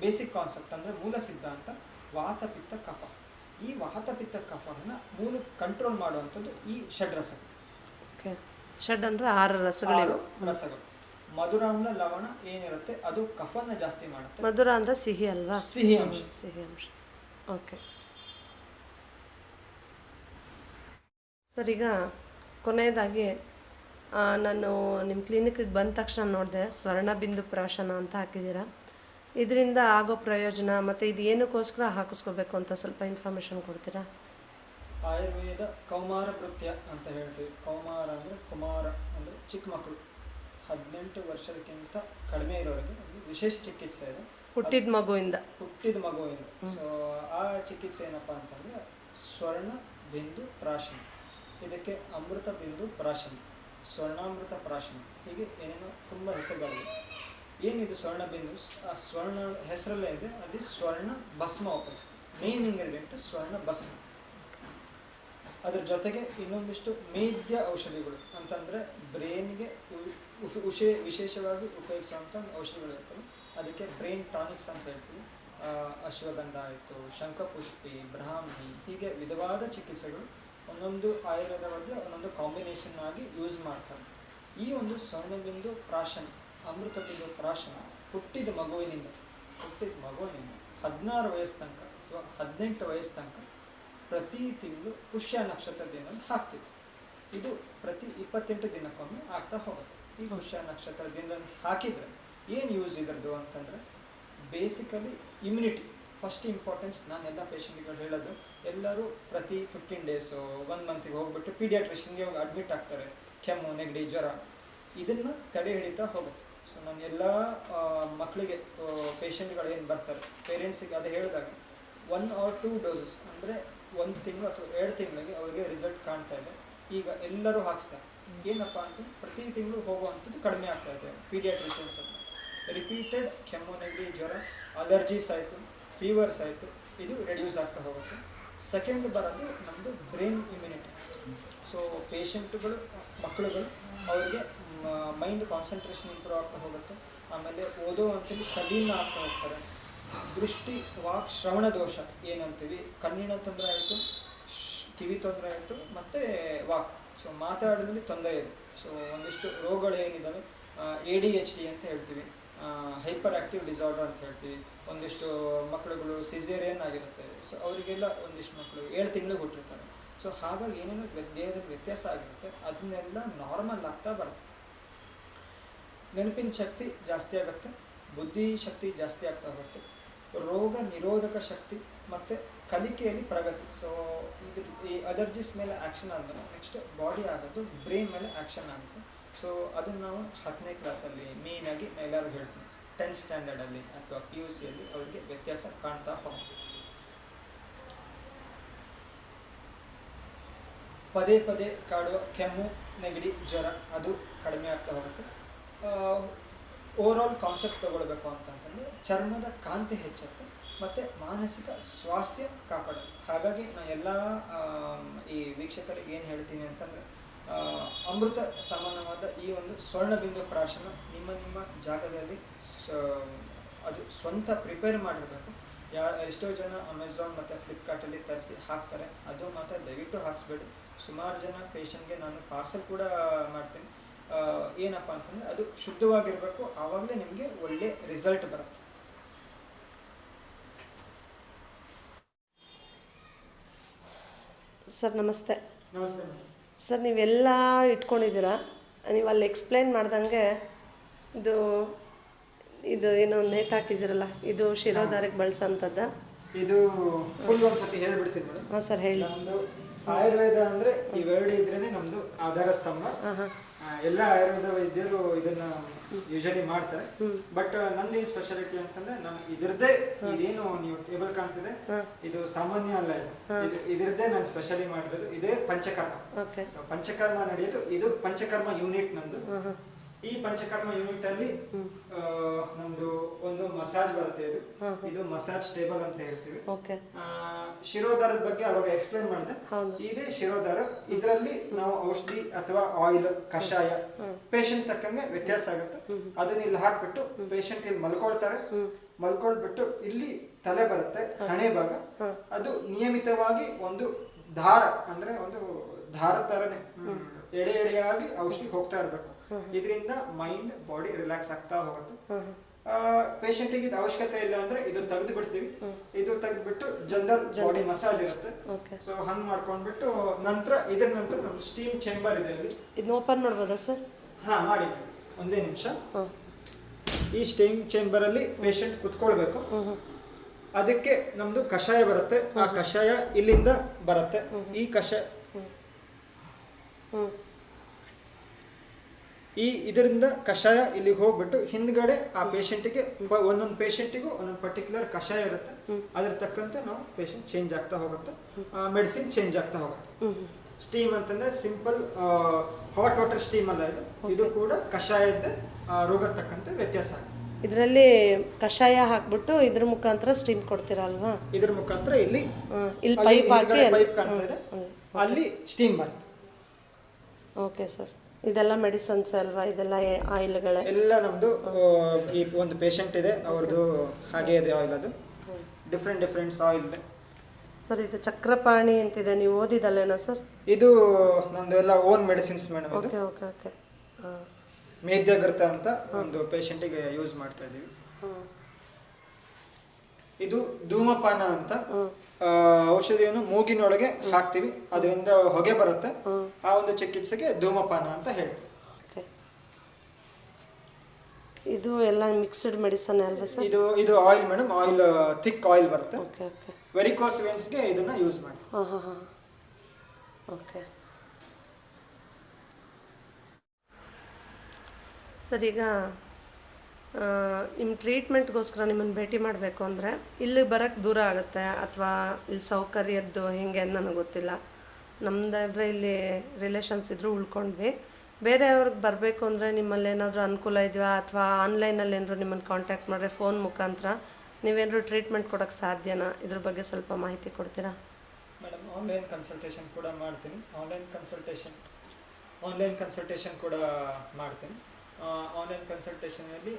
ಬೇಸಿಕ್ ಕಾನ್ಸೆಪ್ಟ್ ಅಂದರೆ ಮೂಲ ಸಿದ್ಧಾಂತ, ವಾತ, ಪಿತ್ತ, ಕಫ. ಈ ವಾತ ಪಿತ್ತ ಕಫವನ್ನು ಮೂಲ ಕಂಟ್ರೋಲ್ ಮಾಡುವಂಥದ್ದು ಈ ಷಡ್ರಸ ಓಕೆ ಷಡ್ ಅಂದರೆ ಆರು ರಸಗಳು ರಸಗಳು. ಮಧುರಾಮ್ಲ ಲವಣ ಏನಿರುತ್ತೆ ಅದು ಕಫನ್ನ ಜಾಸ್ತಿ ಮಾಡುತ್ತೆ. ಮಧುರ ಅಂದರೆ ಸಿಹಿ ಅಲ್ವಾ? ಸಿಹಿ ಅಂಶ. ಸಿಹಿ ಅಂಶ. ಓಕೆ ಸರ್ ಈಗ ಕೊನೆಯದಾಗಿ ನಾನು ನಿಮ್ಮ ಕ್ಲಿನಿಕ್ಗೆ ಬಂದ ತಕ್ಷಣ ನೋಡಿದೆ ಸ್ವರ್ಣ ಬಿಂದು ಪ್ರಾಶನ ಅಂತ ಹಾಕಿದ್ದೀರಾ? ಇದರಿಂದ ಆಗೋ ಪ್ರಯೋಜನ ಮತ್ತು ಇದು ಏನಕ್ಕೋಸ್ಕರ ಹಾಕಿಸ್ಕೋಬೇಕು ಅಂತ ಸ್ವಲ್ಪ ಇನ್ಫಾರ್ಮೇಷನ್ ಕೊಡ್ತೀರಾ? ಆಯುರ್ವೇದ ಕೌಮಾರ ಕೃತ್ಯ ಅಂತ ಹೇಳ್ತೀವಿ. ಕೌಮಾರ ಅಂದರೆ ಕುಮಾರ ಅಂದರೆ ಚಿಕ್ಕ ಮಕ್ಕಳು. ಹದಿನೆಂಟು ವರ್ಷಕ್ಕಿಂತ ಕಡಿಮೆ ಇರೋರಿಗೆ ಒಂದು ವಿಶೇಷ ಚಿಕಿತ್ಸೆ ಇದೆ. ಹುಟ್ಟಿದ ಮಗುವಿಂದ. ಹುಟ್ಟಿದ ಮಗುವಿಂದ. ಸೊ ಆ ಚಿಕಿತ್ಸೆ ಏನಪ್ಪ ಅಂತಂದರೆ ಸ್ವರ್ಣ ಬಿಂದು ಪ್ರಾಶನ. ಇದಕ್ಕೆ ಅಮೃತ ಬಿಂದು ಪ್ರಾಶನ. ಸ್ವರ್ಣಾಮೃತ ಪ್ರಾಶನ. ಹೀಗೆ ಏನೇನೋ ತುಂಬ ಹೆಸರುಗಳಿವೆ. ಏನಿದು ಸ್ವರ್ಣ ಬಿಂದು ಆ ಸ್ವರ್ಣ ಹೆಸರಲ್ಲೇ ಇದೆ, ಅಲ್ಲಿ ಸ್ವರ್ಣ ಭಸ್ಮ ಉಪಯೋಗಿಸ್ತೀವಿ ಮೇನ್ ಇಂಗ್ರೀಡಿಯೆಂಟ್ ಸ್ವರ್ಣ ಭಸ್ಮ. ಅದ್ರ ಜೊತೆಗೆ ಇನ್ನೊಂದಿಷ್ಟು ಮೇದ್ಯ ಔಷಧಿಗಳು, ಅಂತಂದರೆ ಬ್ರೈನ್ಗೆ ಉಷೇ ವಿಶೇಷವಾಗಿ ಉಪಯೋಗಿಸುವಂಥ ಔಷಧಿಗಳು ಇರ್ತವೆ. ಅದಕ್ಕೆ ಬ್ರೈನ್ ಟಾನಿಕ್ಸ್ ಅಂತ ಹೇಳ್ತೀವಿ. ಅಶ್ವಗಂಧ ಆಯಿತು, ಶಂಖಪುಷ್ಪಿ, ಬ್ರಾಹ್ಮಿ, ಹೀಗೆ ವಿಧವಾದ ಚಿಕಿತ್ಸೆಗಳು ಒಂದೊಂದು ಆಯುರ್ವೇದ ಒಂದೊಂದು ಕಾಂಬಿನೇಷನ್ ಆಗಿ ಯೂಸ್ ಮಾಡ್ತಾರೆ. ಈ ಒಂದು ಸ್ವರ್ಣಬಿಂದು ಪ್ರಾಶನ ಅಮೃತ ತೆಗೆಯುವ ಪ್ರಾಶನ ಹುಟ್ಟಿದ ಮಗುವಿನಿಂದ ಹುಟ್ಟಿದ ಮಗುವಿನಿಂದ ಹದಿನಾರು ವಯಸ್ಸು ತನಕ ಅಥವಾ ಹದಿನೆಂಟು ವಯಸ್ಸು ತನಕ ಪ್ರತಿ ತಿಂಗಳು ಪುಷ್ಯ ನಕ್ಷತ್ರ ದಿನ ಹಾಕ್ತಿತ್ತು ಇದು ಪ್ರತಿ ಇಪ್ಪತ್ತೆಂಟು ದಿನಕ್ಕೊಮ್ಮೆ ಆಗ್ತಾ ಹೋಗುತ್ತೆ. ಈ ಪುಷ್ಯ ನಕ್ಷತ್ರ ದಿನ ಹಾಕಿದರೆ ಏನು ಯೂಸ್ ಇದರದು ಅಂತಂದರೆ ಬೇಸಿಕಲಿ ಇಮ್ಯುನಿಟಿ ಫಸ್ಟ್ ಇಂಪಾರ್ಟೆನ್ಸ್ ನಾನು ಎಲ್ಲ ಪೇಷಂಟ್ಗಳು ಹೇಳೋದು, ಎಲ್ಲರೂ ಪ್ರತಿ ಫಿಫ್ಟೀನ್ ಡೇಸು ಒನ್ ಮಂತಿಗೆ ಹೋಗ್ಬಿಟ್ಟು ಪೀಡಿಯಾಟ್ರಿಷನ್ಗೆ ಹೋಗಿ ಅಡ್ಮಿಟ್ ಆಗ್ತಾರೆ. ಕೆಮ್ಮು, ನೆಗಡಿ, ಜ್ವರ ಇದನ್ನು ತಡೆ ಹಿಡಿತಾ ಹೋಗುತ್ತೆ. ಸೊ ನಾನು ಎಲ್ಲ ಮಕ್ಕಳಿಗೆ ಪೇಷಂಟ್ಗಳು ಏನು ಬರ್ತಾರೆ? ಪೇರೆಂಟ್ಸಿಗೆ ಅದು ಹೇಳಿದಾಗ ಒನ್ ಆರ್ ಟೂ ಡೋಸಸ್ ಅಂದರೆ ಒಂದು ತಿಂಗಳು ಅಥವಾ ಎರಡು ತಿಂಗಳಿಗೆ ಅವರಿಗೆ ರಿಸಲ್ಟ್ ಕಾಣ್ತಾ ಇದೆ. ಈಗ ಎಲ್ಲರೂ ಹಾಕ್ಸ್ತಾರೆ. ಏನಪ್ಪ ಅಂತ ಪ್ರತಿ ತಿಂಗಳು ಹೋಗುವಂಥದ್ದು ಕಡಿಮೆ ಆಗ್ತಾ ಇದೆ. ಪೀಡಿಯಾಟ್ರಿಷಿಯನ್ಸ್ ಅಂತ ರಿಪೀಟೆಡ್ ಕೆಮ್ಮು ನೆಗಡಿ ಜ್ವರ ಅಲರ್ಜೀಸ್ ಆಯಿತು ಫೀವರ್ಸ್ ಆಯಿತು ಇದು ರೆಡ್ಯೂಸ್ ಆಗ್ತಾ ಹೋಗುತ್ತೆ. ಸೆಕೆಂಡ್ ಬರೋದು ನಮ್ಮದು ಬ್ರೈನ್ ಇಮ್ಯುನಿಟಿ ಸೊ ಪೇಷಂಟ್ಗಳು ಮಕ್ಕಳುಗಳು ಅವರಿಗೆ ಮೈಂಡ್ ಕಾನ್ಸಂಟ್ರೇಷನ್ ಇಂಪ್ರೂವ್ ಆಗ್ತಾ ಹೋಗುತ್ತೆ. ಆಮೇಲೆ ಓದೋ ಅಂತೇಳಿ ಕಲೀನ ಆಗ್ತಾ ಹೋಗ್ತಾರೆ. ದೃಷ್ಟಿ, ವಾಕ್, ಶ್ರವಣ ದೋಷ ಏನಂತೀವಿ? ಕಣ್ಣಿನ ತೊಂದರೆ ಆಯಿತು ಕಿವಿ ತೊಂದರೆ ಆಯಿತು, ಮತ್ತು ವಾಕ್. ಸೊ ಮಾತಾಡೋದ್ರಲ್ಲಿ ತೊಂದರೆ ಇದೆ. ಸೊ ಒಂದಿಷ್ಟು ರೋಗಗಳು ಏನಿದ್ದಾವೆ ಎ ಡಿ ಎಚ್ ಡಿ ಅಂತ ಹೇಳ್ತೀವಿ. ಹೈಪರ್ ಆ್ಯಕ್ಟಿವ್ ಡಿಸಾರ್ಡರ್ ಅಂತ ಹೇಳ್ತೀವಿ. ಒಂದಿಷ್ಟು ಮಕ್ಕಳುಗಳು ಸಿಝೇರಿಯನ್ ಆಗಿರುತ್ತೆ. ಸೊ ಅವರಿಗೆಲ್ಲ ಒಂದಿಷ್ಟು ಮಕ್ಕಳು ಏಳು ತಿಂಗಳು ಹುಟ್ಟಿರ್ತಾರೆ. ಸೊ ಹಾಗಾಗಿ ಏನೇನು ದೇಹದಲ್ಲಿ ವ್ಯತ್ಯಾಸ ಆಗಿರುತ್ತೆ. ಅದನ್ನೆಲ್ಲ ನಾರ್ಮಲ್ ಆಗ್ತಾ ಬರುತ್ತೆ. ನೆನಪಿನ ಶಕ್ತಿ ಜಾಸ್ತಿ ಆಗುತ್ತೆ, ಬುದ್ಧಿ ಶಕ್ತಿ ಜಾಸ್ತಿ ಆಗ್ತಾ ಹೋಗುತ್ತೆ, ರೋಗ ನಿರೋಧಕ ಶಕ್ತಿ ಮತ್ತು ಕಲಿಕೆಯಲ್ಲಿ ಪ್ರಗತಿ. ಸೊ ಇದು ಈ ಅಲರ್ಜಿಸ್ ಮೇಲೆ ಆ್ಯಕ್ಷನ್ ಆದಮೇಲೆ ನೆಕ್ಸ್ಟ್ ಬಾಡಿ ಆಗೋದು ಬ್ರೈನ್ ಮೇಲೆ ಆ್ಯಕ್ಷನ್ ಆಗುತ್ತೆ. ಸೊ ಅದನ್ನು ನಾವು ಹತ್ತನೇ ಕ್ಲಾಸಲ್ಲಿ ಮೇಯ್ನಾಗಿ ಎಲ್ಲರೂ ಹೇಳ್ತೀವಿ ಟೆಂತ್ ಸ್ಟ್ಯಾಂಡರ್ಡಲ್ಲಿ ಅಥವಾ ಪಿ ಯು ಸಿಯಲ್ಲಿ ಅವರಿಗೆ ವ್ಯತ್ಯಾಸ ಕಾಣ್ತಾ ಹೋಗುತ್ತೆ. ಪದೇ ಪದೇ ಕಾಡುವ ಕೆಮ್ಮು, ನೆಗಡಿ, ಜ್ವರ ಅದು ಕಡಿಮೆ ಆಗ್ತಾ ಹೋಗುತ್ತೆ. ಓವರಾಲ್ ಕಾನ್ಸೆಪ್ಟ್ ತಗೊಳ್ಬೇಕು ಅಂತಂತಂದರೆ ಚರ್ಮದ ಕಾಂತಿ ಹೆಚ್ಚುತ್ತೆ ಮತ್ತು ಮಾನಸಿಕ ಸ್ವಾಸ್ಥ್ಯ ಕಾಪಾಡುತ್ತೆ. ಹಾಗಾಗಿ ನಾನು ಎಲ್ಲ ಈ ವೀಕ್ಷಕರಿಗೆ ಏನು ಹೇಳ್ತೀನಿ ಅಂತಂದರೆ ಅಮೃತ ಸಮಾನವಾದ ಈ ಒಂದು ಸ್ವರ್ಣಬಿಂದು ಪ್ರಾಶನ ನಿಮ್ಮ ನಿಮ್ಮ ಜಾಗದಲ್ಲಿ ಅದು ಸ್ವಂತ ಪ್ರಿಪೇರ್ ಮಾಡಿರಬೇಕು. ಯಾ, ಎಷ್ಟೋ ಜನ ಅಮೆಝಾನ್ ಮತ್ತು ಫ್ಲಿಪ್ಕಾರ್ಟಲ್ಲಿ ತರಿಸಿ ಹಾಕ್ತಾರೆ. ಅದು ಮಾತ್ರ ದಯವಿಟ್ಟು ಹಾಕ್ಸ್ಬೇಡಿ. ಸುಮಾರು ಜನ ಪೇಷಂಟ್ಗೆ ನಾನು ಪಾರ್ಸಲ್ ಕೂಡ ಮಾಡ್ತೀನಿ. ಏನಪ್ಪ ಅಂತಂದರೆ ಅದು ಶುದ್ಧವಾಗಿರಬೇಕು ಆವಾಗಲೇ ನಿಮಗೆ ಒಳ್ಳೆ ರಿಸಲ್ಟ್ ಬರುತ್ತೆ. ಸರ್ ನಮಸ್ತೆ. ನಮಸ್ತೆ ಸರ್ ನೀವೆಲ್ಲ ಇಟ್ಕೊಂಡಿದ್ದೀರಾ? ನೀವು ಅಲ್ಲಿ ಎಕ್ಸ್ಪ್ಲೈನ್ ಮಾಡ್ದಂಗೆ ಇದು ಇದು ಏನೋ ನೇತಾಕಿದ್ದೀರಲ್ಲ ಇದು ಶಿರೋಧಾರಕ್ಕೆ ಬಳಸೋಂಥದ್ದು. ಇದು ಫುಲ್ ಒಂದ್ಸತಿ ಹೇಳ್ಬಿಡ್ತೀನಿ ಮೇಡಮ್. ಹಾಂ ಸರ್ ಹೇಳಿ. ನಮ್ಮದು ಆಯುರ್ವೇದ ಅಂದರೆ ಇವೆರಡು ಇದ್ರೇ ನಮ್ಮದು ಆಧಾರ ಸ್ತಂಭ. ಹಾಂ ಹಾಂ ಎಲ್ಲ ಆಯುರ್ವೇದ ವೈದ್ಯರು ಇದನ್ನ ಯೂಶಲಿ ಮಾಡ್ತಾರೆ. ಬಟ್ ನಂದು ಏನ್ ಸ್ಪೆಷಾಲಿಟಿ ಅಂತಂದ್ರೆ ನಮ್ ಇದ್ರದ್ದೇ ಇದೇನು ನೀವು ಟೇಬಲ್ ಕಾಣ್ತಿದೆ? ಇದು ಸಾಮಾನ್ಯ ಅಲ್ಲ ಇದು. ಇದು- ಇದ್ರದ್ದೇ ನಾನು ಸ್ಪೆಷಲಿ ಮಾಡಿರೋದು ಇದೇ ಪಂಚಕರ್ಮ. ಓಕೆ ಪಂಚಕರ್ಮ ನಡೆಯೋದು ಇದು ಪಂಚಕರ್ಮ ಯೂನಿಟ್ ನಂದು. ಈ ಪಂಚಕರ್ಮ ಯೂನಿಟ್ ಅಲ್ಲಿ ನಮ್ದು ಒಂದು ಮಸಾಜ್ ಬರುತ್ತೆ ಇದು. ಇದು ಮಸಾಜ್ ಟೇಬಲ್ ಅಂತ ಹೇಳ್ತೀವಿ. ಶಿರೋಧಾರದ ಬಗ್ಗೆ ಅವಾಗ ಎಕ್ಸ್ಪ್ಲೇನ್ ಮಾಡಿದೆ. ಇದೇ ಶಿರೋಧಾರ ಇದರಲ್ಲಿ ನಾವು ಔಷಧಿ ಅಥವಾ ಆಯಿಲ್ ಕಷಾಯ ಪೇಷಂಟ್ ತಕ್ಕಂಗೆ ವ್ಯತ್ಯಾಸ ಆಗುತ್ತೆ. ಅದನ್ನ ಇಲ್ಲಿ ಹಾಕ್ಬಿಟ್ಟು ಪೇಷಂಟ್ ಇಲ್ಲಿ ಮಲ್ಕೊಳ್ತಾರೆ. ಮಲ್ಕೊಳ್ಬಿಟ್ಟು ಇಲ್ಲಿ ತಲೆ ಬರುತ್ತೆ ಹಣೆ ಭಾಗ. ಅದು ನಿಯಮಿತವಾಗಿ ಒಂದು ದಾರ ಅಂದ್ರೆ ಒಂದು ದಾರ ತರನೇ ಎಡೆ ಎಡೆಯಾಗಿ ಔಷಧಿ ಹೋಗ್ತಾ ಇರ್ಬೇಕು. ಇದರಿಂದ ಮೈಂಡ್ ಬಾಡಿ ರಿಲ್ಯಾಕ್ಸ್ ಆಗ್ತಾ ಹೋಗುತ್ತೆ. ಪೇಷಂಟಿಗೆ ಇದು ಅವಶ್ಯಕತೆ ಇಲ್ಲ ಅಂದ್ರೆ ಇದು ತೆಗೆದು ಬಿಡ್ತೀವಿ. ಇದು ತೆಗೆದ್ಬಿಟ್ಟು ಜನರಲ್ ಬಾಡಿ ಮಸಾಜ್ ಇರುತ್ತೆ. ಓಕೆ ಸೊ ಹಂಗ್ ಮಾಡ್ಕೊಂಡ್ಬಿಟ್ಟು ನಂತರ ಇದ್ರ ನಂತರ ನಮ್ಮ ಸ್ಟೀಮ್ ಚೇಂಬರ್ ಇದೆ ಅಲ್ಲಿ. ಇದನ್ನ ಓಪನ್ ಮಾಡ್ಬೋದಾ ಸರ್ ಹಾ ಮಾಡಿ. ಒಂದೇ ನಿಮಿಷ. ಈ ಸ್ಟೀಮ್ ಚೇಂಬರ್ ಅಲ್ಲಿ ಪೇಷಂಟ್ ಕುತ್ಕೊಳ್ಬೇಕು. ಅದಕ್ಕೆ ನಮ್ದು ಕಷಾಯ ಬರುತ್ತೆ. ಆ ಕಷಾಯ ಇಲ್ಲಿಂದ ಬರುತ್ತೆ. ಈ ಕಷಾಯ ಈ ಇದರಿಂದ ಕಷಾಯ ಇಲ್ಲಿಗೆ ಹೋಗ್ಬಿಟ್ಟು ಹಿಂದ್ಗಡೆ ಆ ಪೇಷಂಟಿಗೆ ಒಂದೊಂದು ಪೇಷಂಟಿಗೂ ಒಂದೊಂದು ಪರ್ಟಿಕ್ಯುಲರ್ ಕಷಾಯ ಇರುತ್ತೆ. ಅದ್ರ ತಕ್ಕಂತೆ ನಾವು ಪೇಷಂಟ್ ಚೇಂಜ್ ಆಗ್ತಾ ಹೋಗುತ್ತೆ. ಮೆಡಿಸಿನ್ ಚೇಂಜ್ ಆಗ್ತಾ ಹೋಗುತ್ತೆ. ಸ್ಟೀಮ್ ಅಂತಂದ್ರೆ ಸಿಂಪಲ್ ಹಾಟ್ ವಾಟರ್ ಸ್ಟೀಮ್ ಅಲ್ಲ ಇದು. ಇದು ಕೂಡ ಕಷಾಯದ ರೋಗ ತಕ್ಕಂತೆ ವ್ಯತ್ಯಾಸ ಆಗುತ್ತೆ. ಇದರಲ್ಲಿ ಕಷಾಯ ಹಾಕ್ಬಿಟ್ಟು ಇದ್ರ ಮುಖಾಂತರ ಸ್ಟೀಮ್ ಕೊಡ್ತೀರಲ್ವಾ ಇದ್ರ ಮುಖಾಂತರ ಇಲ್ಲಿ ಇಲ್ಲಿ ಪೈಪ್ ಹಾಕಿ ಪೈಪ್ ಕಾಣ್ತಾ ಇದೆ. ಅಲ್ಲಿ ಸ್ಟೀಮ್ ಬರುತ್ತೆ. ಓಕೆ ಸರ್ ಇದೆಲ್ಲ ಮೆಡಿಸನ್ಸ್ ಅಲ್ವಾ ಇದೆಲ್ಲ ಆಯಿಲ್ಗಳೇ? ಎಲ್ಲ ನಮ್ದು ಈ ಒಂದು ಪೇಷಂಟ್ ಇದೆ ಅವ್ರದ್ದು ಹಾಗೆ ಇದೆ ಆಯಿಲ್ ಅದು. ಡಿಫ್ರೆಂಟ್ ಡಿಫ್ರೆಂಟ್ಸ್ ಆಯಿಲ್ ಇದೆ. ಸರ್ ಇದು ಚಕ್ರಪಾಣಿ ಅಂತಿದೆ ನೀವು ಓದಿದಲ್ಲೇನಾ ಸರ್? ಇದು ನಮ್ದು ಎಲ್ಲ own medicines madam okay okay okay. ಮೇದ್ಯಗರ್ತ ಅಂತ ಒಂದು ಪೇಷಂಟಿಗೆ ಯೂಸ್ ಮಾಡ್ತಾ ಇದೀವಿ ಇದು ಧೂಮಪಾನ ಅಂತ. ಔಷಧಿಯನ್ನು ಮೂಗಿನೊಳಗೆ ಹಾಕ್ತಿವಿ. ಅದರಿಂದ ಹೊಗೆ ಬರುತ್ತೆ. ಆ ಒಂದು ಚಿಕಿತ್ಸೆಗೆ ಧೂಮಪಾನ ಅಂತ ಹೇಳ್ತೀವಿ. ಓಕೆ. ಇದು ಎಲ್ಲ ಮಿಕ್ಸ್ಡ್ ಮೆಡಿಸನ್ ಅಲ್ವಾ ಸರ್? ಇದು ಇದು oil madam. Oil thick oil ಬರುತ್ತೆ. Okay okay. ವೆರಿಕೋಸ್ ವೇನ್ಸ್ಗೆ ಇದನ್ನ ಯೂಸ್ ಮಾಡಿ. ಹಾಂ ಹಾಂ ಹಾಂ. ಓಕೆ. ಸರ್ ಈಗ ನಿಮ್ಮ ಟ್ರೀಟ್ಮೆಂಟ್ಗೋಸ್ಕರ ನಿಮ್ಮನ್ನು ಭೇಟಿ ಮಾಡಬೇಕು ಅಂದರೆ ಇಲ್ಲಿ ಬರೋಕ್ಕೆ ದೂರ ಆಗುತ್ತೆ ಅಥವಾ ಇಲ್ಲಿ ಸೌಕರ್ಯದ್ದು ಹೇಗೆ ಅಂತ ನನಗೆ ಗೊತ್ತಿಲ್ಲ. ನಮ್ಮದಾದ್ರೆ ಇಲ್ಲಿ ರಿಲೇಷನ್ಸ್ ಇದ್ದರೂ ಉಳ್ಕೊಂಡ್ವಿ. ಬೇರೆಯವ್ರಿಗೆ ಬರಬೇಕು ಅಂದರೆ ನಿಮ್ಮಲ್ಲಿ ಏನಾದರೂ ಅನುಕೂಲ ಇದೆಯಾ ಅಥವಾ ಆನ್ಲೈನಲ್ಲಿ ಏನಾದರೂ ನಿಮ್ಮನ್ನು ಕಾಂಟ್ಯಾಕ್ಟ್ ಮಾಡಿದ್ರೆ ಫೋನ್ ಮುಖಾಂತರ ನೀವೇನಾದ್ರು ಟ್ರೀಟ್ಮೆಂಟ್ ಕೊಡೋಕ್ಕೆ ಸಾಧ್ಯನಾ? ಇದ್ರ ಬಗ್ಗೆ ಸ್ವಲ್ಪ ಮಾಹಿತಿ ಕೊಡ್ತೀರಾ? ಮೇಡಮ್ ಆನ್ಲೈನ್ ಕನ್ಸಲ್ಟೇಷನ್ ಕೂಡ ಮಾಡ್ತೀನಿ. ಆನ್ಲೈನ್ ಕನ್ಸಲ್ಟೇಷನ್ ಆನ್ಲೈನ್ ಕನ್ಸಲ್ಟೇಷನ್ ಕೂಡ ಮಾಡ್ತೀನಿ. ಆನ್ಲೈನ್ ಕನ್ಸಲ್ಟೇಷನಲ್ಲಿ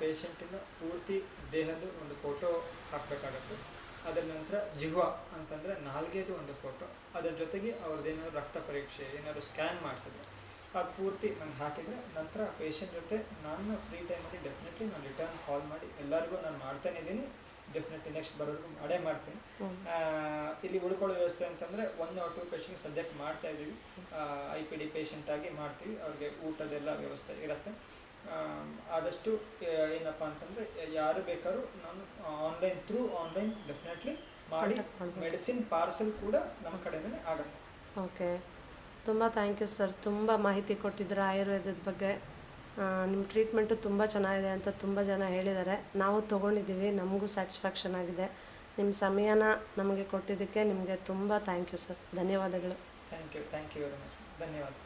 ಪೇಷಂಟಿನ ಪೂರ್ತಿ ದೇಹದ ಒಂದು ಫೋಟೋ ಹಾಕಬೇಕಾಗತ್ತೆ. ಅದರ ನಂತರ ಜಿಹ್ವ ಅಂತಂದರೆ ನಾಲ್ಗೆದು ಒಂದು ಫೋಟೋ ಅದರ ಜೊತೆಗೆ ಅವ್ರದ್ದೇನಾದ್ರು ರಕ್ತ ಪರೀಕ್ಷೆ ಏನಾದರೂ ಸ್ಕ್ಯಾನ್ ಮಾಡಿಸಿದ್ರೆ ಅದು ಪೂರ್ತಿ ನಂಗೆ ಹಾಕಿದರೆ ನಂತರ ಪೇಷಂಟ್ ಜೊತೆ ನಾನು ಫ್ರೀ ಟೈಮಲ್ಲಿ ಡೆಫಿನೆಟ್ಲಿ ನಾನು ರಿಟರ್ನ್ ಕಾಲ್ ಮಾಡಿ ಎಲ್ಲರಿಗೂ ನಾನು ಮಾಡ್ತಾನೆ ಇದ್ದೀನಿ. ಡೆಫಿನೆಟ್ಲಿ ನೆಕ್ಸ್ಟ್ ಬರೋರ್ಗು ಅಡೇ ಮಾಡ್ತೀನಿ. ಇಲ್ಲಿ ಉಳ್ಕೊಳ್ಳೋ ವ್ಯವಸ್ಥೆ ಅಂತಂದರೆ ಒನ್ ಆರ್ ಟು ಪೇಷಂಟ್ ಸದ್ಯಕ್ಕೆ ಮಾಡ್ತಾ ಇದ್ದೀವಿ. ಐ ಪಿ ಡಿ ಪೇಷಂಟ್ ಆಗಿ ಮಾಡ್ತೀವಿ. ಅವ್ರಿಗೆ ಊಟದೆಲ್ಲ ವ್ಯವಸ್ಥೆ ಇರುತ್ತೆ. ಆದಷ್ಟು ಏನಪ್ಪ ಅಂತಂದರೆ ಯಾರು ಬೇಕಾದ್ರೂ ನಾನು ಆನ್ಲೈನ್ ಥ್ರೂ ಆನ್ಲೈನ್ ಡೆಫಿನೆಟ್ಲಿ ಮಾಡಿ ಮೆಡಿಸಿನ್ ಪಾರ್ಸಲ್ ಕೂಡ ನಮ್ಮ ಕಡೆಯಿಂದಲೇ ಆಗುತ್ತೆ. ಓಕೆ. ತುಂಬ ಥ್ಯಾಂಕ್ ಯು ಸರ್ ತುಂಬ ಮಾಹಿತಿ ಕೊಟ್ಟಿದ್ದೀರ ಆಯುರ್ವೇದದ ಬಗ್ಗೆ. ನಿಮ್ಮ ಟ್ರೀಟ್ಮೆಂಟು ತುಂಬ ಚೆನ್ನಾಗಿದೆ ಅಂತ ತುಂಬ ಜನ ಹೇಳಿದ್ದಾರೆ. ನಾವು ತೊಗೊಂಡಿದ್ದೀವಿ. ನಮಗೂ ಸ್ಯಾಟಿಸ್ಫ್ಯಾಕ್ಷನ್ ಆಗಿದೆ. ನಿಮ್ಮ ಸಮಯನ ನಮಗೆ ಕೊಟ್ಟಿದ್ದಕ್ಕೆ ನಿಮಗೆ ತುಂಬ ಥ್ಯಾಂಕ್ ಯು ಸರ್ ಧನ್ಯವಾದಗಳು. Thank you thank you very much ಧನ್ಯವಾದ